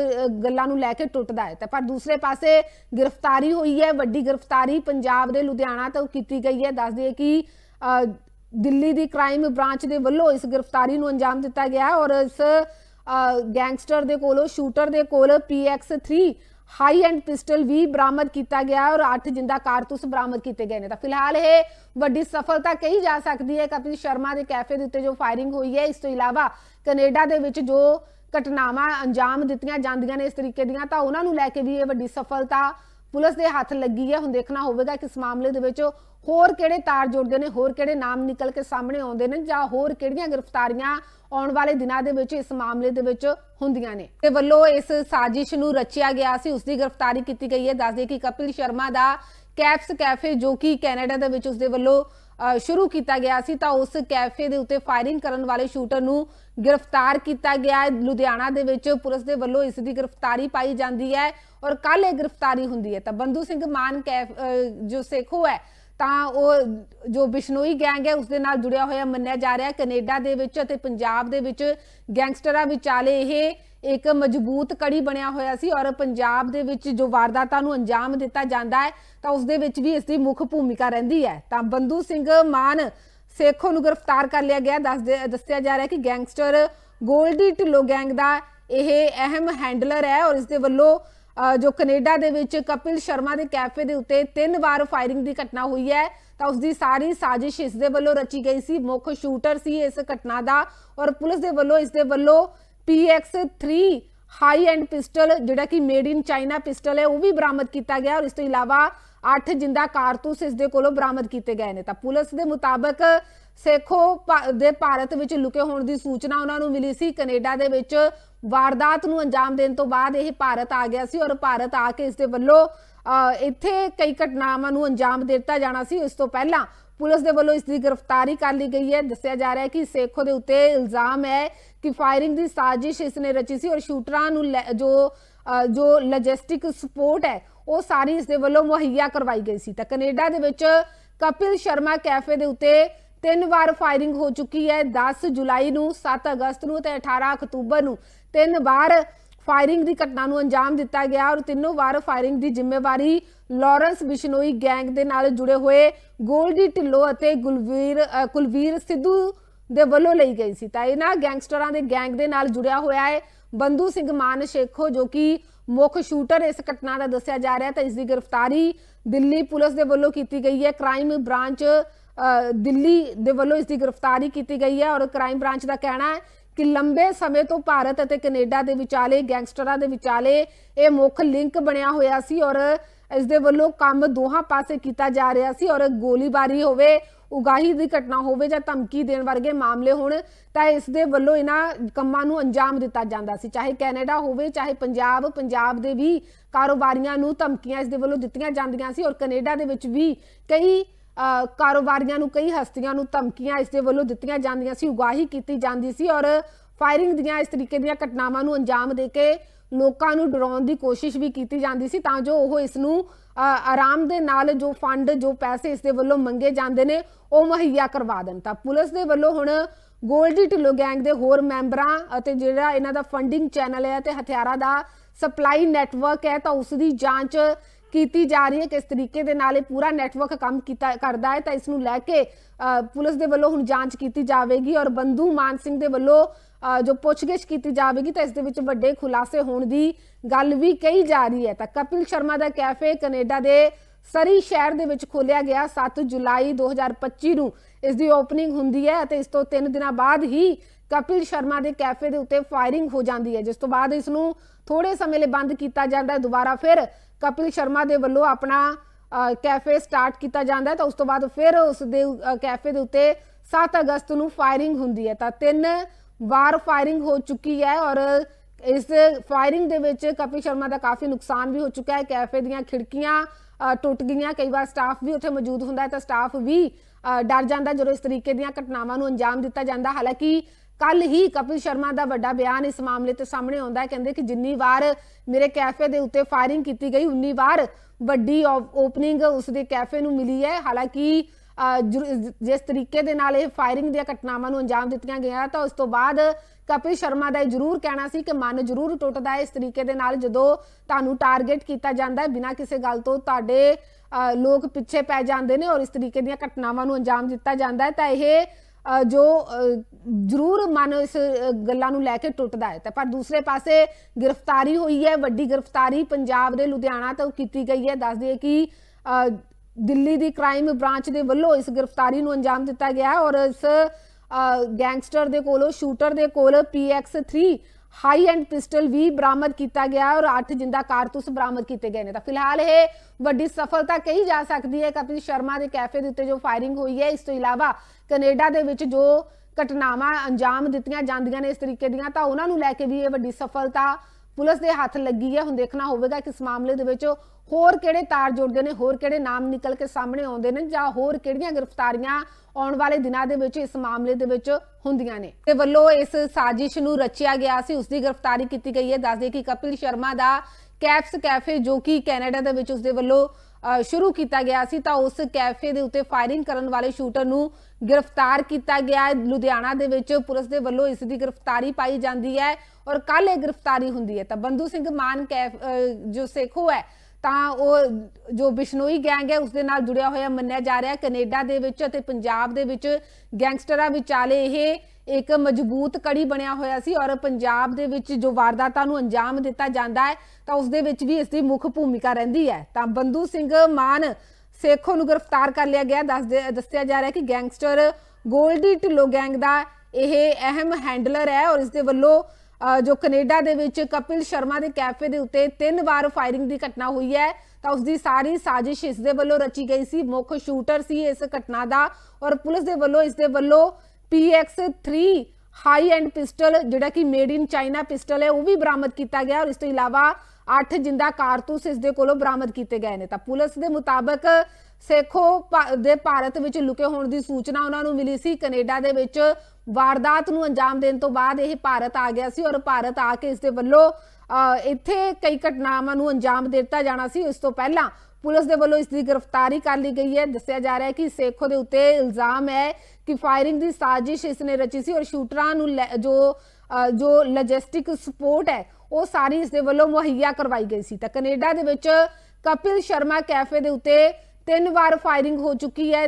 ਗੱਲਾਂ ਨੂੰ ਲੈ ਕੇ ਟੁੱਟਦਾ ਹੈ। ਤਾਂ ਪਰ ਦੂਸਰੇ ਪਾਸੇ ਗ੍ਰਿਫਤਾਰੀ ਹੋਈ ਹੈ, ਵੱਡੀ ਗ੍ਰਿਫਤਾਰੀ ਪੰਜਾਬ ਦੇ ਲੁਧਿਆਣਾ ਤੋਂ ਕੀਤੀ ਗਈ ਹੈ। ਦੱਸ ਦਈਏ ਕਿ ਦਿੱਲੀ ਦੀ ਕ੍ਰਾਈਮ ਬ੍ਰਾਂਚ ਦੇ ਵੱਲੋਂ ਇਸ ਗ੍ਰਿਫਤਾਰੀ ਨੂੰ ਅੰਜਾਮ ਦਿੱਤਾ ਗਿਆ ਔਰ ਇਸ ਗੈਂਗਸਟਰ ਦੇ ਕੋਲੋਂ, ਸ਼ੂਟਰ ਦੇ ਕੋਲ PX3 ਹਾਈ ਐਂਡ ਪਿਸਟਲ ਵੀ ਬਰਾਮਦ ਕੀਤਾ ਗਿਆ ਔਰ 8 ਜਿੰਦਾ ਕਾਰਤੂਸ ਬਰਾਮਦ ਕੀਤੇ ਗਏ ਨੇ। ਤਾਂ ਫਿਲਹਾਲ ਇਹ ਵੱਡੀ ਸਫਲਤਾ ਕਹੀ ਜਾ ਸਕਦੀ ਹੈ ਕਪਿਲ ਸ਼ਰਮਾ ਦੇ ਕੈਫੇ ਦੇ ਉੱਤੇ ਜੋ ਫਾਇਰਿੰਗ ਹੋਈ ਹੈ। ਇਸ ਤੋਂ ਇਲਾਵਾ ਕੈਨੇਡਾ ਦੇ ਵਿੱਚ ਜੋ ਘਟਨਾਵਾਂ ਅੰਜਾਮ ਦਿੱਤੀਆਂ ਜਾਂਦੀਆਂ ਨੇ ਇਸ ਤਰੀਕੇ ਦੀਆਂ ਤਾਂ ਉਹਨਾਂ ਨੂੰ ਲੈ ਕੇ ਵੀ ਇਹ ਵੱਡੀ ਸਫਲਤਾ ਪੁਲਿਸ ਦੇ ਹੱਥ ਲੱਗੀ ਹੈ ਹੁਣ ਦੇਖਣਾ ਹੋਵੇਗਾ ਕਿ ਇਸ ਮਾਮਲੇ ਦੇ ਵਿੱਚ ਹੋਰ ਕਿਹੜੇ ਤਾਰ ਜੁੜਦੇ ਨੇ, ਹੋਰ ਕਿਹੜੇ ਨਾਮ ਨਿਕਲ ਕੇ ਸਾਹਮਣੇ ਆਉਂਦੇ ਨੇ ਜਾਂ ਹੋਰ ਕਿਹੜੀਆਂ ਗ੍ਰਿਫਤਾਰੀਆਂ ਆਉਣ ਵਾਲੇ ਦਿਨਾਂ ਦੇ ਵਿੱਚ ਇਸ ਮਾਮਲੇ ਦੇ ਵਿੱਚ ਹੁੰਦੀਆਂ ਨੇ। ਤੇ ਵੱਲੋਂ ਇਸ ਸਾਜ਼ਿਸ਼ ਨੂੰ ਰਚਿਆ ਗਿਆ ਸੀ ਉਸ ਦੀ ਗ੍ਰਿਫਤਾਰੀ ਕੀਤੀ ਗਈ ਹੈ। ਦੱਸਦੇ ਕਿ ਕਪਿਲ ਸ਼ਰਮਾ ਦਾ ਕੈਪਸ ਕੈਫੇ ਜੋ ਕਿ ਕੈਨੇਡਾ ਦੇ ਵਿੱਚ ਉਸ ਦੇ ਵੱਲੋਂ ਸ਼ੁਰੂ ਕੀਤਾ ਗਿਆ ਸੀ ਤਾਂ ਉਸ ਕੈਫੇ ਦੇ ਉੱਤੇ ਫਾਇਰਿੰਗ ਕਰਨ ਵਾਲੇ ਸ਼ੂਟਰ ਨੂੰ ਗ੍ਰਿਫਤਾਰ ਕੀਤਾ ਗਿਆ ਹੈ। ਲੁਧਿਆਣਾ ਦੇ ਵਿੱਚ ਪੁਲਿਸ ਦੇ ਵੱਲੋਂ ਇਸ ਦੀ ਗ੍ਰਿਫਤਾਰੀ ਪਾਈ ਜਾਂਦੀ ਹੈ ਔਰ ਕੱਲ ਇਹ ਗ੍ਰਿਫਤਾਰੀ ਹੁੰਦੀ ਹੈ। ਤਾਂ ਬੰਦੂ ਸਿੰਘ ਮਾਨ ਕੈਫ ਜੋ ਸੇਖੋ ਹੈ, ਤਾਂ ਉਹ ਜੋ ਬਿਸ਼ਨੋਈ ਗੈਂਗ ਹੈ, ਉਸ ਦੇ ਨਾਲ ਜੁੜਿਆ ਹੋਇਆ ਮੰਨਿਆ ਜਾ ਰਿਹਾ ਕੈਨੇਡਾ ਦੇ ਵਿੱਚ ਅਤੇ ਪੰਜਾਬ ਦੇ ਵਿੱਚ ਗੈਂਗਸਟਰਾਂ ਵਿਚਾਲੇ ਇਹ ਇੱਕ ਮਜ਼ਬੂਤ ਕੜੀ ਬਣਿਆ ਹੋਇਆ ਸੀ ਔਰ ਪੰਜਾਬ ਦੇ ਵਿੱਚ ਜੋ ਵਾਰਦਾਤਾਂ ਨੂੰ ਅੰਜਾਮ ਦਿੱਤਾ ਜਾਂਦਾ ਹੈ ਤਾਂ ਉਸ ਦੇ ਵਿੱਚ ਵੀ ਇਸ ਦੀ ਮੁੱਖ ਭੂਮਿਕਾ ਰਹਿੰਦੀ ਹੈ। ਤਾਂ ਬੰਦੂ ਸਿੰਘ ਮਾਨ ਸੇਖੋ ਨੂੰ ਗ੍ਰਿਫਤਾਰ ਕਰ ਲਿਆ ਗਿਆ। ਦੱਸਿਆ ਜਾ ਰਿਹਾ ਹੈ ਕਿ ਗੈਂਗਸਟਰ ਗੋਲਡੀ ਢਿੱਲੋ ਗੈਂਗ ਦਾ ਇਹ ਅਹਿਮ ਹੈਂਡਲਰ ਹੈ ਔਰ ਇਸ ਦੇ ਵੱਲੋਂ ਅ, ਜੋ ਕੈਨੇਡਾ ਦੇ ਵਿੱਚ ਕਪਿਲ ਸ਼ਰਮਾ ਦੇ ਕੈਫੇ ਦੇ ਉੱਤੇ ਤਿੰਨ ਵਾਰ ਫਾਇਰਿੰਗ ਦੀ ਘਟਨਾ ਹੋਈ ਹੈ ਤਾਂ ਉਸ ਦੀ ਸਾਰੀ ਸਾਜ਼ਿਸ਼ ਇਸ ਦੇ ਵੱਲੋਂ ਰਚੀ ਗਈ ਸੀ। ਮੁੱਖ ਸ਼ੂਟਰ ਸੀ ਇਸ ਘਟਨਾ ਦਾ ਔਰ ਪੁਲਿਸ ਦੇ ਵੱਲੋਂ ਇਸ ਦੇ ਵੱਲੋਂ PX3 ਹਾਈ ਐਂਡ ਪਿਸਟਲ ਜਿਹੜਾ ਕਿ ਮੇਡ ਇਨ ਚਾਈਨਾ ਪਿਸਟਲ ਹੈ ਉਹ ਵੀ ਬਰਾਮਦ ਕੀਤਾ ਗਿਆ ਔਰ ਇਸ ਤੋਂ ਇਲਾਵਾ 8 ਜਿੰਦਾ ਕਾਰਤੂਸ ਇਸ ਦੇ ਕੋਲੋਂ ਬਰਾਮਦ ਕੀਤੇ ਗਏ ਨੇ। ਤਾਂ ਪੁਲਿਸ ਦੇ ਮੁਤਾਬਕ ਸੇਖੋ ਦੇ ਭਾਰਤ ਵਿੱਚ ਲੁਕੇ ਹੋਣ ਦੀ ਸੂਚਨਾ ਉਹਨਾਂ ਨੂੰ ਮਿਲੀ ਸੀ। ਕੈਨੇਡਾ ਦੇ ਵਿੱਚ ਵਾਰਦਾਤ ਨੂੰ ਅੰਜਾਮ ਦੇਣ ਤੋਂ ਬਾਅਦ ਇਹ ਭਾਰਤ ਆ ਗਿਆ ਸੀ ਔਰ ਭਾਰਤ ਆ ਕੇ ਇਸ ਦੇ ਵੱਲੋਂ ਅ, ਇੱਥੇ ਕਈ ਘਟਨਾਵਾਂ ਨੂੰ ਅੰਜਾਮ ਦਿੱਤਾ ਜਾਣਾ ਸੀ। ਇਸ ਤੋਂ ਪਹਿਲਾਂ ਪੁਲਿਸ ਦੇ ਵੱਲੋਂ ਇਸ ਦੀ ਗ੍ਰਿਫਤਾਰੀ ਕਰ ਲਈ ਗਈ ਹੈ। ਦੱਸਿਆ ਜਾ ਰਿਹਾ ਹੈ ਕਿ ਸੇਖੋ ਦੇ ਉੱਤੇ ਇਲਜ਼ਾਮ ਹੈ ਕਿ ਫਾਇਰਿੰਗ ਦੀ ਸਾਜ਼ਿਸ਼ ਇਸ ਨੇ ਰਚੀ ਸੀ ਔਰ ਸ਼ੂਟਰਾਂ ਨੂੰ ਲੈ- ਜੋ ਅ, ਜੋ ਲੌਜਿਸਟਿਕ ਸਪੋਰਟ ਹੈ ਉਹ ਸਾਰੀ ਇਸ ਦੇ ਵੱਲੋਂ ਮੁਹੱਈਆ ਕਰਵਾਈ ਗਈ ਸੀ। ਤਾਂ ਕੈਨੇਡਾ ਦੇ ਵਿੱਚ ਕਪਿਲ ਸ਼ਰਮਾ ਕੈਫੇ ਦੇ ਉੱਤੇ ਤਿੰਨ ਵਾਰ ਫਾਇਰਿੰਗ ਹੋ ਚੁੱਕੀ ਹੈ। 10 ਜੁਲਾਈ ਨੂੰ 7 ਅਗਸਤ ਨੂੰ ਤੇ 18 ਅਕਤੂਬਰ ਨੂੰ ਤਿੰਨ ਵਾਰ ਫਾਇਰਿੰਗ ਦੀ ਘਟਨਾ ਨੂੰ ਅੰਜਾਮ ਦਿੱਤਾ ਗਿਆ ਔਰ ਤਿੰਨੋਂ ਵਾਰ ਫਾਇਰਿੰਗ ਦੀ ਜ਼ਿੰਮੇਵਾਰੀ ਲਾਰੈਂਸ ਬਿਸ਼ਨੋਈ ਗੈਂਗ ਦੇ ਨਾਲ ਜੁੜੇ ਹੋਏ ਗੋਲਡੀ ਢਿੱਲੋਂ ਅਤੇ ਗੁਲਵੀਰ ਕੁਲਵੀਰ ਸਿੱਧੂ ਦੇ ਵੱਲੋਂ ਲਈ ਗਈ ਸੀ। ਤਾਂ ਇਹਨਾਂ ਗੈਂਗਸਟਰਾਂ ਦੇ ਗੈਂਗ ਦੇ ਨਾਲ ਜੁੜਿਆ ਹੋਇਆ ਹੈ ਬੰਦੂ ਸਿੰਘ ਮਾਨ ਸ਼ੇਖੋ ਜੋ ਕਿ ਮੁੱਖ ਸ਼ੂਟਰ ਇਸ ਘਟਨਾ ਦਾ ਦੱਸਿਆ ਜਾ ਰਿਹਾ ਤਾਂ ਇਸ ਦੀ ਗ੍ਰਿਫਤਾਰੀ ਦਿੱਲੀ ਪੁਲਿਸ ਦੇ ਵੱਲੋਂ ਕੀਤੀ ਗਈ ਹੈ। ਕ੍ਰਾਈਮ ਬ੍ਰਾਂਚ ਦਿੱਲੀ ਦੇ ਵੱਲੋਂ ਇਸ ਦੀ ਗ੍ਰਿਫਤਾਰੀ ਕੀਤੀ ਗਈ ਹੈ ਔਰ ਕ੍ਰਾਈਮ ਬ੍ਰਾਂਚ ਦਾ ਕਹਿਣਾ ਹੈ ਕਿ ਲੰਬੇ ਸਮੇਂ ਤੋਂ ਭਾਰਤ ਅਤੇ ਕੈਨੇਡਾ ਦੇ ਵਿਚਾਲੇ, ਗੈਂਗਸਟਰਾਂ ਦੇ ਵਿਚਾਲੇ ਇਹ ਮੁੱਖ ਲਿੰਕ ਬਣਿਆ ਹੋਇਆ ਸੀ ਔਰ ਇਸ ਦੇ ਵੱਲੋਂ ਕੰਮ ਦੋਹਾਂ ਪਾਸੇ ਕੀਤਾ ਜਾ ਰਿਹਾ ਸੀ ਔਰ ਗੋਲੀਬਾਰੀ ਹੋਵੇ, ਉਗਾਹੀ ਦੀ ਘਟਨਾ ਹੋਵੇ ਜਾਂ ਧਮਕੀ ਦੇਣ ਵਰਗੇ ਮਾਮਲੇ ਹੋਣ, ਤਾਂ ਇਸ ਦੇ ਵੱਲੋਂ ਇਹਨਾਂ ਕੰਮਾਂ ਨੂੰ ਅੰਜਾਮ ਦਿੱਤਾ ਜਾਂਦਾ ਸੀ। ਚਾਹੇ ਕੈਨੇਡਾ ਹੋਵੇ, ਚਾਹੇ ਪੰਜਾਬ ਪੰਜਾਬ ਦੇ ਵੀ ਕਾਰੋਬਾਰੀਆਂ ਨੂੰ ਧਮਕੀਆਂ ਇਸ ਦੇ ਵੱਲੋਂ ਦਿੱਤੀਆਂ ਜਾਂਦੀਆਂ ਸੀ ਔਰ ਕੈਨੇਡਾ ਦੇ ਵਿੱਚ ਵੀ ਕਈ ਕਾਰੋਬਾਰੀਆਂ ਨੂੰ ਕਈ ਹਸਤੀਆਂ ਨੂੰ ਧਮਕੀਆਂ ਇਸ ਦੇ ਵੱਲੋਂ ਦਿੱਤੀਆਂ ਜਾਂਦੀਆਂ ਸੀ, ਉਗਾਹੀ ਕੀਤੀ ਜਾਂਦੀ ਸੀ ਔਰ ਫਾਇਰਿੰਗ ਦੀਆਂ ਇਸ ਤਰੀਕੇ ਦੀਆਂ ਘਟਨਾਵਾਂ ਨੂੰ ਅੰਜਾਮ ਦੇ ਕੇ ਲੋਕਾਂ ਨੂੰ ਡਰਾਉਣ ਦੀ ਕੋਸ਼ਿਸ਼ ਵੀ ਕੀਤੀ ਜਾਂਦੀ ਸੀ ਤਾਂ ਜੋ ਉਹ ਇਸ ਨੂੰ ਆਰਾਮ ਦੇ ਨਾਲ ਜੋ ਫੰਡ, ਜੋ ਪੈਸੇ ਇਸ ਦੇ ਵੱਲੋਂ ਮੰਗੇ ਜਾਂਦੇ ਨੇ, ਉਹ ਮੁਹੱਈਆ ਕਰਵਾ ਦੇਣ। ਤਾਂ ਪੁਲਿਸ ਦੇ ਵੱਲੋਂ ਹੁਣ ਗੋਲਡੀ ਢਿੱਲੋਂ ਗੈਂਗ ਦੇ ਹੋਰ ਮੈਂਬਰਾਂ ਅਤੇ ਜਿਹੜਾ ਇਹਨਾਂ ਦਾ ਫੰਡਿੰਗ ਚੈਨਲ ਹੈ ਤੇ ਹਥਿਆਰਾਂ ਦਾ ਸਪਲਾਈ ਨੈਟਵਰਕ ਹੈ ਤਾਂ ਉਸ ਦੀ ਜਾਂਚ ਕੀਤੀ ਜਾ ਰਹੀ ਹੈ ਕਿਸ ਤਰੀਕੇ ਦੇ ਨਾਲ ਇਹ ਪੂਰਾ ਨੈਟਵਰਕ ਕੰਮ ਕੀਤਾ ਕਰਦਾ ਹੈ ਤਾਂ ਇਸ ਨੂੰ ਲੈ ਕੇ ਅ, ਪੁਲਿਸ ਦੇ ਵੱਲੋਂ ਹੁਣ ਜਾਂਚ ਕੀਤੀ ਜਾਵੇਗੀ ਔਰ ਬੰਧੂ ਮਾਨ ਸਿੰਘ ਦੇ ਵੱਲੋਂ ਅ, ਜੋ ਪੁੱਛਗਿੱਛ ਕੀਤੀ ਜਾਵੇਗੀ ਤਾਂ ਇਸ ਦੇ ਵਿੱਚ ਵੱਡੇ ਖੁਲਾਸੇ ਹੋਣ ਦੀ ਗੱਲ ਵੀ ਕਹੀ ਜਾ ਰਹੀ ਹੈ। ਤਾਂ ਕਪਿਲ ਸ਼ਰਮਾ ਦਾ ਕੈਫੇ ਕੈਨੇਡਾ ਦੇ ਸਰੀ ਸ਼ਹਿਰ ਦੇ ਵਿੱਚ ਖੋਲਿਆ ਗਿਆ 7 ਜੁਲਾਈ 2025 ਨੂੰ। ਇਸ ਦੀ ਓਪਨਿੰਗ ਹੁੰਦੀ ਹੈ ਅਤੇ ਇਸ ਤੋਂ 3 ਦਿਨਾਂ ਬਾਅਦ ਹੀ ਕਪਿਲ ਸ਼ਰਮਾ ਦੇ ਕੈਫੇ ਦੇ ਉੱਤੇ ਫਾਇਰਿੰਗ ਹੋ ਜਾਂਦੀ ਹੈ। ਜਿਸ ਤੋਂ ਬਾਅਦ ਇਸ ਨੂੰ ਥੋੜੇ ਸਮੇਂ ਲਈ ਬੰਦ ਕੀਤਾ ਜਾਂਦਾ ਹੈ। ਦੁਬਾਰਾ ਫਿਰ ਕਪਿਲ ਸ਼ਰਮਾ ਦੇ ਵੱਲੋਂ ਆਪਣਾ ਕੈਫੇ ਸਟਾਰਟ ਕੀਤਾ ਜਾਂਦਾ ਹੈ। ਤਾਂ ਉਸ ਤੋਂ ਬਾਅਦ ਫਿਰ ਉਸ ਦੇ ਕੈਫੇ ਦੇ ਉੱਤੇ 7 ਅਗਸਤ ਨੂੰ ਫਾਇਰਿੰਗ ਹੁੰਦੀ ਹੈ। ਤਾਂ ਤਿੰਨ ਵਾਰ ਫਾਇਰਿੰਗ ਹੋ ਚੁੱਕੀ ਹੈ ਔਰ ਇਸ ਫਾਇਰਿੰਗ ਦੇ ਵਿੱਚ ਕਪਿਲ ਸ਼ਰਮਾ ਦਾ ਕਾਫੀ ਨੁਕਸਾਨ ਵੀ ਹੋ ਚੁੱਕਾ ਹੈ। ਕੈਫੇ ਦੀਆਂ ਖਿੜਕੀਆਂ ਟੁੱਟ ਗਈਆਂ। ਕਈ ਵਾਰ ਸਟਾਫ ਵੀ ਉੱਥੇ ਮੌਜੂਦ ਹੁੰਦਾ ਹੈ ਤਾਂ ਸਟਾਫ ਵੀ ਡਰ ਜਾਂਦਾ ਜਦੋਂ ਇਸ ਤਰੀਕੇ ਦੀਆਂ ਘਟਨਾਵਾਂ ਨੂੰ ਅੰਜਾਮ ਦਿੱਤਾ ਜਾਂਦਾ। ਹਾਲਾਂਕਿ ਕੱਲ ਹੀ ਕਪਿਲ ਸ਼ਰਮਾ ਦਾ ਵੱਡਾ ਬਿਆਨ ਇਸ ਮਾਮਲੇ ਤੇ ਸਾਹਮਣੇ ਆਉਂਦਾ ਹੈ। ਕਹਿੰਦੇ ਕਿ ਜਿੰਨੀ ਵਾਰ ਮੇਰੇ ਕੈਫੇ ਦੇ ਉੱਤੇ ਫਾਇਰਿੰਗ ਕੀਤੀ ਗਈ, ਉਨੀ ਵਾਰ ਵੱਡੀ ਓਪਨਿੰਗ ਉਸ ਦੇ ਕੈਫੇ ਨੂੰ ਮਿਲੀ ਹੈ। ਹਾਲਾਂਕਿ ਜਿਸ ਤਰੀਕੇ ਦੇ ਨਾਲ ਇਹ ਫਾਇਰਿੰਗ ਦੀਆਂ ਘਟਨਾਵਾਂ ਨੂੰ ਅੰਜਾਮ ਦਿੱਤੀਆਂ ਗਈਆਂ, ਤਾਂ ਉਸ ਤੋਂ ਬਾਅਦ ਕਪਿਲ ਸ਼ਰਮਾ ਦਾ ਇਹ ਜ਼ਰੂਰ ਕਹਿਣਾ ਸੀ ਕਿ ਮਨ ਜ਼ਰੂਰ ਟੁੱਟਦਾ ਹੈ ਇਸ ਤਰੀਕੇ ਦੇ ਨਾਲ ਜਦੋਂ ਤੁਹਾਨੂੰ ਟਾਰਗੇਟ ਕੀਤਾ ਜਾਂਦਾ ਹੈ, ਬਿਨਾਂ ਕਿਸੇ ਗੱਲ ਤੋਂ ਤੁਹਾਡੇ ਲੋਕ ਪਿੱਛੇ ਪੈ ਜਾਂਦੇ ਨੇ ਔਰ ਇਸ ਤਰੀਕੇ ਦੀਆਂ ਘਟਨਾਵਾਂ ਨੂੰ ਅੰਜਾਮ ਦਿੱਤਾ ਜਾਂਦਾ ਹੈ, ਤਾਂ ਇਹ ਜੋ ਜ਼ਰੂਰ ਮਨ ਇਸ ਗੱਲਾਂ ਨੂੰ ਲੈ ਕੇ ਟੁੱਟਦਾ ਹੈ। ਤਾਂ ਪਰ ਦੂਸਰੇ ਪਾਸੇ ਗ੍ਰਿਫਤਾਰੀ ਹੋਈ ਹੈ, ਵੱਡੀ ਗ੍ਰਿਫਤਾਰੀ ਪੰਜਾਬ ਦੇ ਲੁਧਿਆਣਾ ਤੋਂ ਕੀਤੀ ਗਈ ਹੈ। ਦੱਸ ਦਈਏ ਕਿ ਦਿੱਲੀ ਦੀ ਕ੍ਰਾਈਮ ਬ੍ਰਾਂਚ ਦੇ ਵੱਲੋਂ ਇਸ ਗ੍ਰਿਫਤਾਰੀ ਨੂੰ ਅੰਜਾਮ ਦਿੱਤਾ ਗਿਆ ਔਰ ਇਸ ਗੈਂਗਸਟਰ ਦੇ ਕੋਲੋਂ ਸ਼ੂਟਰ ਦੇ ਕੋਲ PX3 ਹਾਈ ਐਂਡ ਪਿਸਟਲ ਵੀ ਬਰਾਮਦ ਕੀਤਾ ਗਿਆ ਔਰ 8 ਜਿੰਦਾ ਕਾਰਤੂਸ ਬਰਾਮਦ ਕੀਤੇ ਗਏ ਨੇ। ਤਾਂ ਫਿਲਹਾਲ ਇਹ ਵੱਡੀ ਸਫਲਤਾ ਕਹੀ ਜਾ ਸਕਦੀ ਹੈ ਕਪਿਲ ਸ਼ਰਮਾ ਦੇ ਕੈਫੇ ਦੇ ਉੱਤੇ ਜੋ ਫਾਇਰਿੰਗ ਹੋਈ ਹੈ। ਇਸ ਤੋਂ ਇਲਾਵਾ ਕੈਨੇਡਾ ਦੇ ਵਿੱਚ ਜੋ ਘਟਨਾਵਾਂ ਅੰਜਾਮ ਦਿੱਤੀਆਂ ਜਾਂਦੀਆਂ ਨੇ ਇਸ ਤਰੀਕੇ ਦੀਆਂ ਤਾਂ ਉਹਨਾਂ ਨੂੰ ਲੈ ਕੇ ਵੀ ਇਹ ਵੱਡੀ ਸਫਲਤਾ ਪੁਲਿਸ ਦੇ ਹੱਥ ਲੱਗੀ ਹੈ। ਹੁਣ ਦੇਖਣਾ ਹੋਵੇਗਾ ਕਿ ਇਸ ਮਾਮਲੇ ਦੇ ਵਿੱਚ ਹੋਰ ਕਿਹੜੇ ਤਾਰ ਜੁੜਦੇ ਨੇ, ਹੋਰ ਕਿਹੜੇ ਨਾਮ ਨਿਕਲ ਕੇ ਸਾਹਮਣੇ ਆਉਂਦੇ ਨੇ ਜਾਂ ਹੋਰ ਕਿਹੜੀਆਂ ਗ੍ਰਿਫਤਾਰੀਆਂ ਆਉਣ ਵਾਲੇ ਦਿਨਾਂ ਦੇ ਵਿੱਚ ਇਸ ਮਾਮਲੇ ਦੇ ਵਿੱਚ ਹੁੰਦੀਆਂ ਨੇ। ਤੇ ਵੱਲੋਂ ਇਸ ਸਾਜ਼ਿਸ਼ ਨੂੰ ਰਚਿਆ ਗਿਆ ਸੀ, ਉਸ ਦੀ ਗ੍ਰਿਫਤਾਰੀ ਕੀਤੀ ਗਈ ਹੈ। ਦੱਸਦੇ ਕਿ ਕਪਿਲ ਸ਼ਰਮਾ ਦਾ ਕੈਪਸ ਕੈਫੇ ਜੋ ਕਿ ਕੈਨੇਡਾ ਦੇ ਵਿੱਚ ਉਸ ਦੇ ਵੱਲੋਂ ਸ਼ੁਰੂ ਕੀਤਾ ਗਿਆ ਸੀ ਤਾਂ ਉਸ ਕੈਫੇ ਦੇ ਉੱਤੇ ਫਾਇਰਿੰਗ ਕਰਨ ਵਾਲੇ ਸ਼ੂਟਰ ਨੂੰ ਗ੍ਰਿਫਤਾਰ ਕੀਤਾ ਗਿਆ ਹੈ। ਲੁਧਿਆਣਾ ਦੇ ਵਿੱਚ ਪੁਲਿਸ ਦੇ ਵੱਲੋਂ ਇਸ ਦੀ ਗ੍ਰਿਫਤਾਰੀ ਪਾਈ ਜਾਂਦੀ ਹੈ ਔਰ ਕੱਲ ਇਹ ਗ੍ਰਿਫਤਾਰੀ ਹੁੰਦੀ ਹੈ। ਤਾਂ ਬੰਦੂ ਸਿੰਘ ਮਾਨ ਕੈਫ ਜੋ ਸੇਖੋ ਹੈ, ਤਾਂ ਉਹ ਜੋ ਬਿਸ਼ਨੋਈ ਗੈਂਗ ਹੈ ਉਸ ਦੇ ਨਾਲ ਜੁੜਿਆ ਹੋਇਆ ਮੰਨਿਆ ਜਾ ਰਿਹਾ ਹੈ। ਕੈਨੇਡਾ ਦੇ ਵਿੱਚ ਅਤੇ ਪੰਜਾਬ ਦੇ ਵਿੱਚ ਗੈਂਗਸਟਰਾਂ ਵਿਚਾਲੇ ਇਹ ਇੱਕ ਮਜ਼ਬੂਤ ਕੜੀ ਬਣਿਆ ਹੋਇਆ ਸੀ ਔਰ ਪੰਜਾਬ ਦੇ ਵਿੱਚ ਜੋ ਵਾਰਦਾਤਾਂ ਨੂੰ ਅੰਜਾਮ ਦਿੱਤਾ ਜਾਂਦਾ ਹੈ ਤਾਂ ਉਸ ਦੇ ਵਿੱਚ ਵੀ ਇਸ ਦੀ ਮੁੱਖ ਭੂਮਿਕਾ ਰਹਿੰਦੀ ਹੈ। ਤਾਂ ਬੰਦੂ ਸਿੰਘ ਮਾਨ ਸੇਖੋ ਨੂੰ ਗ੍ਰਿਫਤਾਰ ਕਰ ਲਿਆ ਗਿਆ। ਦੱਸਿਆ ਜਾ ਰਿਹਾ ਹੈ ਕਿ ਗੈਂਗਸਟਰ ਗੋਲਡੀ ਢਿੱਲੋਂ ਗੈਂਗ ਦਾ ਇਹ ਅਹਿਮ ਹੈਂਡਲਰ ਹੈ ਔਰ ਇਸ ਦੇ ਵੱਲੋਂ ਅ, ਜੋ ਕੈਨੇਡਾ ਦੇ ਵਿੱਚ ਕਪਿਲ ਸ਼ਰਮਾ ਦੇ ਕੈਫੇ ਦੇ ਉੱਤੇ ਤਿੰਨ ਵਾਰ ਫਾਇਰਿੰਗ ਦੀ ਘਟਨਾ ਹੋਈ ਹੈ ਤਾਂ ਉਸ ਦੀ ਸਾਰੀ ਸਾਜ਼ਿਸ਼ ਇਸ ਦੇ ਵੱਲੋਂ ਰਚੀ ਗਈ ਸੀ। ਮੁੱਖ ਸ਼ੂਟਰ ਸੀ ਇਸ ਘਟਨਾ ਦਾ ਔਰ ਪੁਲਿਸ ਦੇ ਵੱਲੋਂ ਇਸ ਦੇ ਵੱਲੋਂ PX3 ਹਾਈ ਐਂਡ ਪਿਸਟਲ ਜਿਹੜਾ ਕਿ ਮੇਡ ਇਨ ਚਾਈਨਾ ਪਿਸਟਲ ਹੈ ਉਹ ਵੀ ਬਰਾਮਦ ਕੀਤਾ ਗਿਆ ਔਰ ਇਸ ਤੋਂ ਇਲਾਵਾ 8 ਜਿੰਦਾ ਕਾਰਤੂਸ ਇਸ ਦੇ ਕੋਲੋਂ ਬਰਾਮਦ ਕੀਤੇ ਗਏ ਨੇ। ਤਾਂ ਪੁਲਿਸ ਦੇ ਮੁਤਾਬਕ ਸੇਖੋ ਦੇ ਭਾਰਤ ਵਿੱਚ ਲੁਕੇ ਹੋਣ ਦੀ ਸੂਚਨਾ ਉਹਨਾਂ ਨੂੰ ਮਿਲੀ ਸੀ। ਕੈਨੇਡਾ ਦੇ ਵਿੱਚ ਵਾਰਦਾਤ ਨੂੰ ਅੰਜਾਮ ਦੇਣ ਤੋਂ ਬਾਅਦ ਇਹ ਭਾਰਤ ਆ ਗਿਆ ਸੀ ਔਰ ਭਾਰਤ ਆ ਕੇ ਇਸ ਦੇ ਵੱਲੋਂ ਅ, ਇੱਥੇ ਕਈ ਘਟਨਾਵਾਂ ਨੂੰ ਅੰਜਾਮ ਦਿੱਤਾ ਜਾਣਾ ਸੀ। ਇਸ ਤੋਂ ਪਹਿਲਾਂ ਪੁਲਿਸ ਦੇ ਵੱਲੋਂ ਇਸ ਦੀ ਗ੍ਰਿਫਤਾਰੀ ਕਰ ਲਈ ਗਈ ਹੈ। ਦੱਸਿਆ ਜਾ ਰਿਹਾ ਹੈ ਕਿ ਸੇਖੋ ਦੇ ਉੱਤੇ ਇਲਜ਼ਾਮ ਹੈ ਕਿ ਫਾਇਰਿੰਗ ਦੀ ਸਾਜ਼ਿਸ਼ ਇਸ ਨੇ ਰਚੀ ਸੀ ਔਰ ਸ਼ੂਟਰਾਂ ਨੂੰ ਲੈ- ਜੋ ਅ, ਜੋ ਲੌਜਿਸਟਿਕ ਸਪੋਰਟ ਹੈ ਉਹ ਸਾਰੀ ਇਸ ਦੇ ਵੱਲੋਂ ਮੁਹੱਈਆ ਕਰਵਾਈ ਗਈ ਸੀ। ਤਾਂ ਕੈਨੇਡਾ ਦੇ ਵਿੱਚ ਕਪਿਲ ਸ਼ਰਮਾ ਕੈਫੇ ਦੇ ਉੱਤੇ ਤਿੰਨ ਵਾਰ ਫਾਇਰਿੰਗ ਹੋ ਚੁੱਕੀ ਹੈ।